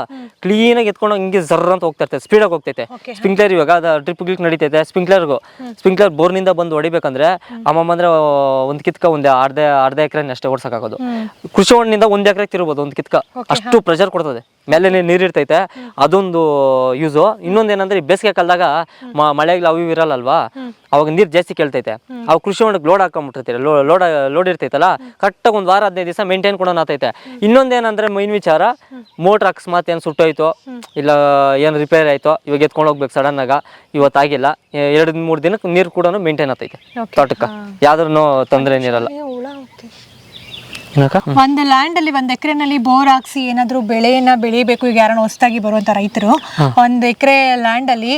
ಕ್ಲೀನ್ ಆಗಿ ಎತ್ಕೊಂಡು ಹಿಂಗೆ ಜರ್ರ ಅಂತ ಹೋಗ್ತಾ ಇರ್ತೈತೆ ಸ್ಪೀಡ್ ಆಗಿ ಹೋಗ್ತೈತೆ. ಸ್ಪಿಂಕ್ಲರ್ ಸ್ಪ್ರಿಂಕ್ಲರ್ ಇವಾಗ ಅದು ಡ್ರಿಪ್ ಗಿಲ್ಕ್ ನಡೀತೈತೆ ಸ್ಪ್ರಿಂಕ್ಲರ್ಗೂ ಸ್ಪ್ರಿಂಕ್ಲರ್ ಬೋರ್ನಿಂದ ಬಂದು ಹೊಡಿಬೇಕಂದ್ರೆ ಅಮ್ಮಮ್ಮ ಅಂದ್ರೆ ಒಂದು ಕಿತ್ಕ ಒಂದು ಅರ್ಧ ಅರ್ಧ ಎಕರೆ ಅಷ್ಟೇ ಓಡ್ಸಕ್ಕಾಗೋದು. ಕೃಷಿ ಹೊಂಡದಿಂದ ಒಂದ್ ಎಕರೆ ತಿರ್ಬೋದು ಒಂದು ಕಿತ್ಕ. ಅಷ್ಟು ಪ್ರೆಷರ್ ಕೊಡ್ತದೆ. ಮೇಲೆ ನೀರು ಇರ್ತೈತೆ ಅದೊಂದು ಯೂಸು ಇನ್ನೊಂದು ಏನಂದ್ರೆ ಈ ಬೇಸಿಗೆ ಕಾಲದಾಗ ಮ- ಮಳೆಗಳು ಅವು ಇರಲ್ಲಲ್ವಾ? ಅವಾಗ ನೀರು ಜಾಸ್ತಿ ಕೇಳ್ತೈತೆ. ಅವು ಕೃಷಿ ಹೊಂಡಕ್ಕೆ ಲೋಡ್ ಹಾಕೊಂಡ್ಬಿಟ್ಟಿರ್ತೀರ ಲೋಡ್ ಲೋಡ್ ಇರ್ತೈತಲ್ಲ? ಕರೆಕ್ಟಾಗಿ ಒಂದು ವಾರ ಹದಿನೈದು ದಿವಸ ಮೇಂಟೈನ್ ಕೂಡ ಆತೈತೆ ಇನ್ನೊಂದೇನಂದ್ರೆ ಮೈನ್ ವಿಚಾರ ಮೋಟ್ರ್ ಅಕಸ್ಮಾತ್ ಏನು ಸುಟ್ಟೋಯ್ತು ಇಲ್ಲ ಏನು ರಿಪೇರಿ ಆಯ್ತು ಇವಾಗ ಎತ್ಕೊಂಡು ಹೋಗ್ಬೇಕು ಸಡನ್ ಆಗ ಇವತ್ತಾಗಿಲ್ಲ. ಎರಡು ಮೂರು ದಿನಕ್ಕೆ ನೀರು ಕೂಡ ಮೇಂಟೈನ್ ಆಗ್ತೈತೆ. Okay. ತೋಟಕ್ಕೆ. ಯಾವ್ದ್ರೂ ತೊಂದರೆ ಏನಿರಲ್ಲ? ಒಂದು ಲ್ಯಾಂಡ್ ಅಲ್ಲಿ ಒಂದ್ ಎಕರೆನಲ್ಲಿ ಬೋರ್ ಹಾಕ್ಸಿ ಏನಾದ್ರು ಬೆಳೆಯನ್ನ ಬೆಳಿಬೇಕು ಈಗ ಯಾರನ್ನ ಹೊಸದಾಗಿ ಬರುವಂತ ರೈತರು ಒಂದ್ ಎಕರೆ ಲ್ಯಾಂಡ್ ಅಲ್ಲಿ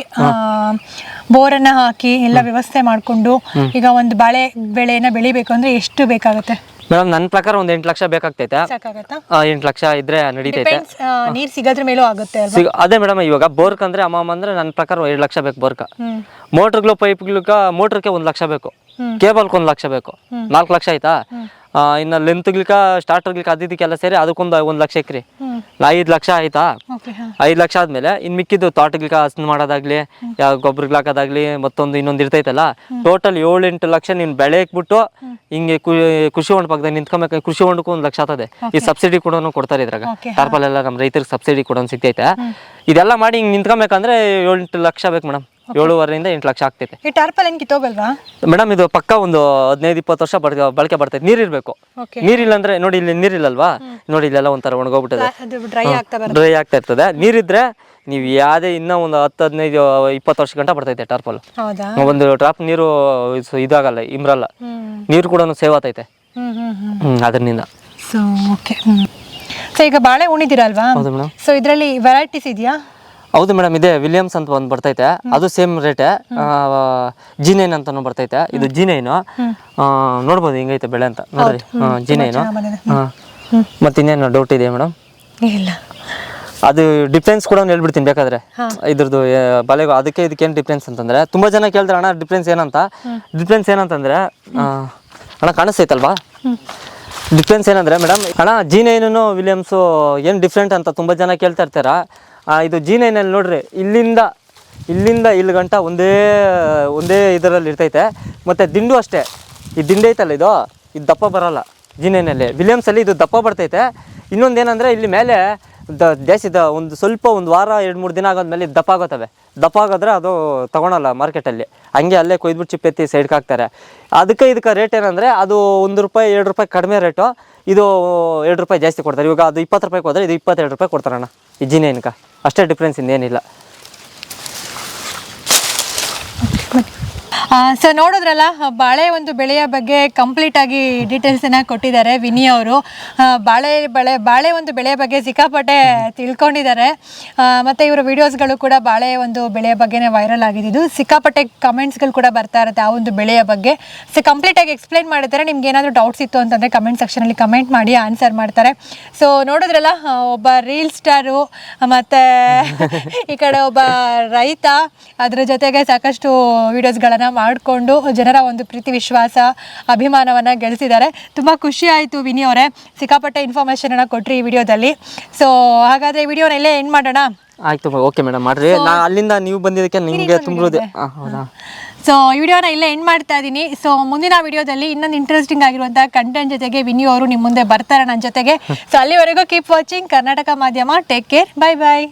ಬೋರ್ ಅನ್ನ ಹಾಕಿ ಎಲ್ಲ ವ್ಯವಸ್ಥೆ ಮಾಡ್ಕೊಂಡು ಈಗ ಒಂದು ಬಾಳೆ ಬೆಳೆಯನ್ನ ಬೆಳಿಬೇಕು ಅಂದ್ರೆ ಎಷ್ಟು ಬೇಕಾಗುತ್ತೆ? ಮೇಡಮ್ ನನ್ನ ಪ್ರಕಾರ ಒಂದ್ ಎಂಟು ಲಕ್ಷ ಬೇಕಾಗ್ತೈತೆ. ಎಂಟ್ ಲಕ್ಷ ಇದ್ರೆ ನಡೀತೈತೆ. ನೀರ್ ಸಿಗೋದ್ರ ಮೇಲೂ ಆಗುತ್ತೆ ಅದೇ ಮೇಡಮ್ ಇವಾಗ ಬೋರ್ಕ್ ಅಂದ್ರೆ ಅಮ್ಮ ಅಂದ್ರೆ ನನ್ನ ಪ್ರಕಾರ ಎರಡು ಲಕ್ಷ ಬೇಕು ಬೋರ್ಕ. ಮೋಟರ್ಗಳು ಪೈಪ್ಗಳ ಮೋಟರ್ಗೆ ಒಂದ್ ಲಕ್ಷ ಬೇಕು. ಕೇಬಲ್ಗೆ ಒಂದು ಲಕ್ಷ ಬೇಕು. ನಾಲ್ಕು ಲಕ್ಷ ಆಯ್ತಾ? ಆ, ಗಿಲ್ಕ ಸ್ಟಾರ್ಟರ್ ಗಿಲ್ಕ ಅದಿದ್ದಕ್ಕೆಲ್ಲ ಸೇರಿ ಅದಕ್ಕೊಂದು ಒಂದು ಲಕ್ಷ ಎಕ್ರಿ ಐದು ಲಕ್ಷ ಆಯ್ತಾ? ಐದು ಲಕ್ಷ ಆದ್ಮೇಲೆ ಇನ್ ಮಿಕ್ಕಿದ್ದು ತೋಟಗಳಿಗೆ ಹಸನ್ ಮಾಡೋದಾಗ್ಲಿ ಯಾವ ಗೊಬ್ಬರಗಳು ಹಾಕೋದಾಗ್ಲಿ ಮತ್ತೊಂದು ಇನ್ನೊಂದು ಇರ್ತೈತಲ್ಲ ಟೋಟಲ್ ಏಳು ಎಂಟು ಲಕ್ಷ ನೀನ್ ಬೆಳೆ ಬಿಟ್ಟು ಹಿಂಗೆ ಕೃಷಿ ಹೊಂಡ ಪಕ್ಕದಾಗ ನಿಂತ್ಕೊಬೇಕು ಕೃಷಿ ಹೊಂಡಕ್ಕೂ ಒಂದು ಲಕ್ಷ ಆಗ್ತದೆ. ಈ ಸಬ್ಸಿಡಿ ಕೂಡ ಕೊಡ್ತಾರೆ ಇದ್ರಾಗ. ಟಾರ್ಪಲ್ ಎಲ್ಲ ನಮ್ಮ ರೈತರಿಗೆ ಸಬ್ಸಿಡಿ ಕೂಡ ಸಿಗ್ತೈತೆ. ಇದೆಲ್ಲ ಮಾಡಿ ಹಿಂಗೆ ನಿಂತ್ಕೊಬೇಕಂದ್ರೆ ಏಳೆಂಟು ಎಂಟು ಲಕ್ಷ ಬೇಕು ಮೇಡಮ್. ಏಳುವರೆಯಿಂದ ಎಂಟು ಲಕ್ಷ ಆಗ್ತೈತೆ. ಈ ಟಾರ್ಪಲ್ ಏನ್ ಕಿತ್ತೋಗಲ್ವಾ? ಮೇಡಮ್ ಇದು ಪಕ್ಕ ಒಂದು ಹದಿನೈದು ಇಪ್ಪತ್ತು ವರ್ಷ ಬಳಕೆ ಬಳಕೆ ಬರ್ತೈತೆ. ನೀರಿರ್ಬೇಕು ನೀರಿಲ್ಲ ಅಂದ್ರೆ ನೋಡಿ ಇಲ್ಲಿ ನೀರಿಲ್ಲಲ್ವಾ ನೋಡಿ ಇಲ್ಲೆಲ್ಲ ಒಂಥರ ಒಣಗೋಗ್ಬಿಟ್ಟಿದೆ. ಡ್ರೈ ಆಗ್ತಾ ಇರ್ತದೆ ಡ್ರೈ ಆಗ್ತಾ ಇರ್ತದೆ. ನೀರಿದ್ರೆ ನೀವು ಯಾವುದೇ ಇನ್ನ ಒಂದು ಹತ್ತು ಹದಿನೈದು ಇಪ್ಪತ್ತು ವರ್ಷ ಗಂಟ ಬರ್ತೈತೆ ಟಾರ್ಪಲ್. ಒಂದು ಡ್ರಾಪ್ ನೀರು ಇದಾಗಲ್ಲ ಇಮ್ರಲ್ಲ. ನೀರು ಕೂಡ ಸೇವ್ ಆತೈತೆ ಅದರಿಂದ. ಸೊ ಓಕೆ ಸೊ ಈಗ ಬಾಳೆ ಉಣಿದಿರಲ್ವಾ? ಸೊ ಇದರಲ್ಲಿ ವೆರೈಟೀಸ್ ಇದೆಯಾ? ಹೌದು ಮೇಡಮ್ ಇದೆ ವಿಲಿಯಮ್ಸ್ ಅಂತ ಒಂದು ಬರ್ತೈತೆ. ಅದು ಸೇಮ್ ರೇಟೆ ಜೀನೈನ್ ಅಂತಾನು ಬರ್ತೈತೆ. ಇದು ಜಿನೈನು ನೋಡ್ಬೋದು ಹಿಂಗೈತೆ ಬೆಳೆ ಅಂತ. ನೋಡ್ರಿ. ಜಿನೈನು ಮತ್ತೆ ಇನ್ನೇನು ಡೌಟ್ ಇದೆ ಮೇಡಮ್ ಇಲ್ಲ. ಅದು ಡಿಫ್ರೆನ್ಸ್ ಕೂಡ ಹೇಳ್ಬಿಡ್ತೀನಿ ಬೇಕಾದ್ರೆ. ಇದ್ರದ್ದು ಬಲೆಗೂ ಅದಕ್ಕೆ ಇದಕ್ಕೆ ಏನು ಡಿಫ್ರೆನ್ಸ್ ಅಂತಂದ್ರೆ ತುಂಬಾ ಜನ ಕೇಳ್ತಾರೆ ಅಣ್ಣ ಡಿಫ್ರೆನ್ಸ್ ಏನಂತ? ಡಿಫ್ರೆನ್ಸ್ ಏನಂತಂದ್ರೆ ಅಣ್ಣ ಕಾಣಿಸ್ತೈತಲ್ವಾ? ಡಿಫ್ರೆನ್ಸ್ ಏನಂದ್ರೆ ಮೇಡಮ್ ಅಣ್ಣ ಜಿ ನೈನು ವಿಲಿಯಮ್ಸು ಏನು ಡಿಫ್ರೆಂಟ್ ಅಂತ ತುಂಬ ಜನ ಕೇಳ್ತಾ ಇರ್ತಾರ? ಇದು ಜಿ ನೈನಲ್ಲಿ ನೋಡ್ರಿ, ಇಲ್ಲಿಂದ ಇಲ್ಲಿಂದ ಇಲ್ಲಿ ಗಂಟ ಒಂದೇ ಒಂದೇ ಇದರಲ್ಲಿ ಇರ್ತೈತೆ. ಮತ್ತು ದಿಂಡು ಅಷ್ಟೇ. ಈ ದಿಂಡು ಐತಲ್ಲ ಇದು? ಇದು ದಪ್ಪ ಬರೋಲ್ಲ. ಜಿ ನೈನಲ್ಲಿ ವಿಲಿಯಮ್ಸಲ್ಲಿ ಇದು ದಪ್ಪ ಬರ್ತೈತೆ. ಇನ್ನೊಂದು ಏನಂದ್ರೆ ಇಲ್ಲಿ ಮೇಲೆ ದ ಜಾಸ್ತಿ ದ ಒಂದು ಸ್ವಲ್ಪ ಒಂದು ವಾರ, ಎರಡು, ಮೂರು ದಿನ ಆಗೋದ್ಮೇಲೆ ದಪ್ಪ ಆಗುತ್ತವೆ ದಪ್ಪ ಆಗೋದ್ರೆ ಅದು ತಗೊಳಲ್ಲ ಮಾರ್ಕೆಟಲ್ಲಿ. ಹಂಗೆ ಅಲ್ಲೇ ಕೊಯ್ದ್ಬಿಟ್ಟು ಚಿಪ್ಪೆತ್ತಿ ಸೈಡ್ಗೆ ಹಾಕ್ತಾರೆ. ಅದಕ್ಕೆ ಇದಕ್ಕೆ ರೇಟ್ ಏನಂದರೆ, ಅದು ಒಂದು ರೂಪಾಯಿ, ಎರಡು ರೂಪಾಯಿ ಕಡಿಮೆ ರೇಟು. ಇದು ಎರಡು ರೂಪಾಯಿ ಜಾಸ್ತಿ ಕೊಡ್ತಾರೆ. ಇವಾಗ ಅದು ಇಪ್ಪತ್ತು ರೂಪಾಯಿ ಹೋದರೆ ಇದು ಇಪ್ಪತ್ತೆರಡು ರೂಪಾಯಿ ಕೊಡ್ತಾರಣ್ಣ ಈ ಜಿನೇನ್ಕ ಅಷ್ಟೇ ಡಿಫ್ರೆನ್ಸ್ ಇನ್ನೇನಿಲ್ಲ ಸೊ ನೋಡಿದ್ರಲ್ಲ ಬಾಳೆ ಒಂದು ಬೆಳೆಯ ಬಗ್ಗೆ ಕಂಪ್ಲೀಟ್ ಆಗಿ ಡೀಟೇಲ್ಸ್ ಅನ್ನ ಕೊಟ್ಟಿದ್ದಾರೆ ವಿನಿ ಅವರು. ಬಾಳೆ ಬೆಳೆ, ಬಾಳೆ ಒಂದು ಬೆಳೆಯ ಬಗ್ಗೆ ಸಿಕ್ಕಾಪಟ್ಟೆ ತಿಳ್ಕೊಂಡಿದ್ದಾರೆ. ಮತ್ತೆ ಇವರ ವಿಡಿಯೋಸ್ಗಳು ಕೂಡ ಬಾಳೆ ಒಂದು ಬೆಳೆಯ ಬಗ್ಗೆನೇ ವೈರಲ್ ಆಗಿದ್ದು, ಸಿಕ್ಕಾಪಟ್ಟೆ ಕಮೆಂಟ್ಸ್ಗಳು ಕೂಡ ಬರ್ತಾ ಇರುತ್ತೆ ಆ ಒಂದು ಬೆಳೆಯ ಬಗ್ಗೆ. ಸೊ ಕಂಪ್ಲೀಟ್ ಆಗಿ ಎಕ್ಸ್ಪ್ಲೈನ್ ಮಾಡಿದ್ದಾರೆ. ನಿಮ್ಗೆ ಏನಾದರೂ ಡೌಟ್ಸ್ ಇತ್ತು ಅಂತಂದ್ರೆ ಕಮೆಂಟ್ ಸೆಕ್ಷನಲ್ಲಿ ಕಮೆಂಟ್ ಮಾಡಿ ಆನ್ಸರ್ ಮಾಡ್ತಾರೆ. ಸೊ ನೋಡಿದ್ರಲ್ಲ ಒಬ್ಬ ರೀಲ್ ಸ್ಟಾರು ಮತ್ತೆ ಈ ಕಡೆ ಒಬ್ಬ ರೈತ, ಅದ್ರ ಜೊತೆಗೆ ಸಾಕಷ್ಟು ವಿಡಿಯೋಸ್ಗಳನ್ನು ಮಾಡಿಕೊಂಡು ಜನರ ಒಂದು ಪ್ರೀತಿ ವಿಶ್ವಾಸ ಅಭಿಮಾನವನ್ನು ಗಳಿಸಿದ್ದಾರೆ. ತುಂಬ ಖುಷಿ ಆಯಿತು ವಿನಿ ಅವರೇ. ಸಿಕ್ಕಾಪಟ್ಟೆ ಇನ್ಫಾರ್ಮೇಷನನ್ನು ಕೊಟ್ಟರಿ ಈ ವಿಡಿಯೋದಲ್ಲಿ. ಸೊ ಹಾಗಾದರೆ ಈ ವಿಡಿಯೋನ ಇಲ್ಲೇ ಏನು ಮಾಡೋಣ? ಆಯ್ತು ಓಕೆ ಮೇಡಮ್ ಮಾಡ್ರಿ. ನಾ ಅಲ್ಲಿಂದ ನೀವು ಬಂದಿದ್ದಕ್ಕೆ ನಿಮಗೆ ತುಂಬುದು ಹೌದಾ? ಸೊ ಈ ವಿಡಿಯೋನ ಇಲ್ಲೇ ಎಂಡ್ ಮಾಡ್ತಾ ಇದ್ದೀನಿ ಸೊ ಮುಂದಿನ ವಿಡಿಯೋದಲ್ಲಿ ಇನ್ನೊಂದು ಇಂಟ್ರೆಸ್ಟಿಂಗ್ ಆಗಿರುವಂಥ ಕಂಟೆಂಟ್ ಜೊತೆಗೆ ವಿನಿ ಅವರು ನಿಮ್ಮ ಮುಂದೆ ಬರ್ತಾರೆ ನನ್ನ ಜೊತೆಗೆ. ಸೊ ಅಲ್ಲಿವರೆಗೂ ಕೀಪ್ ವಾಚಿಂಗ್ ಕರ್ನಾಟಕ ಮಾಧ್ಯಮ. Take care bye bye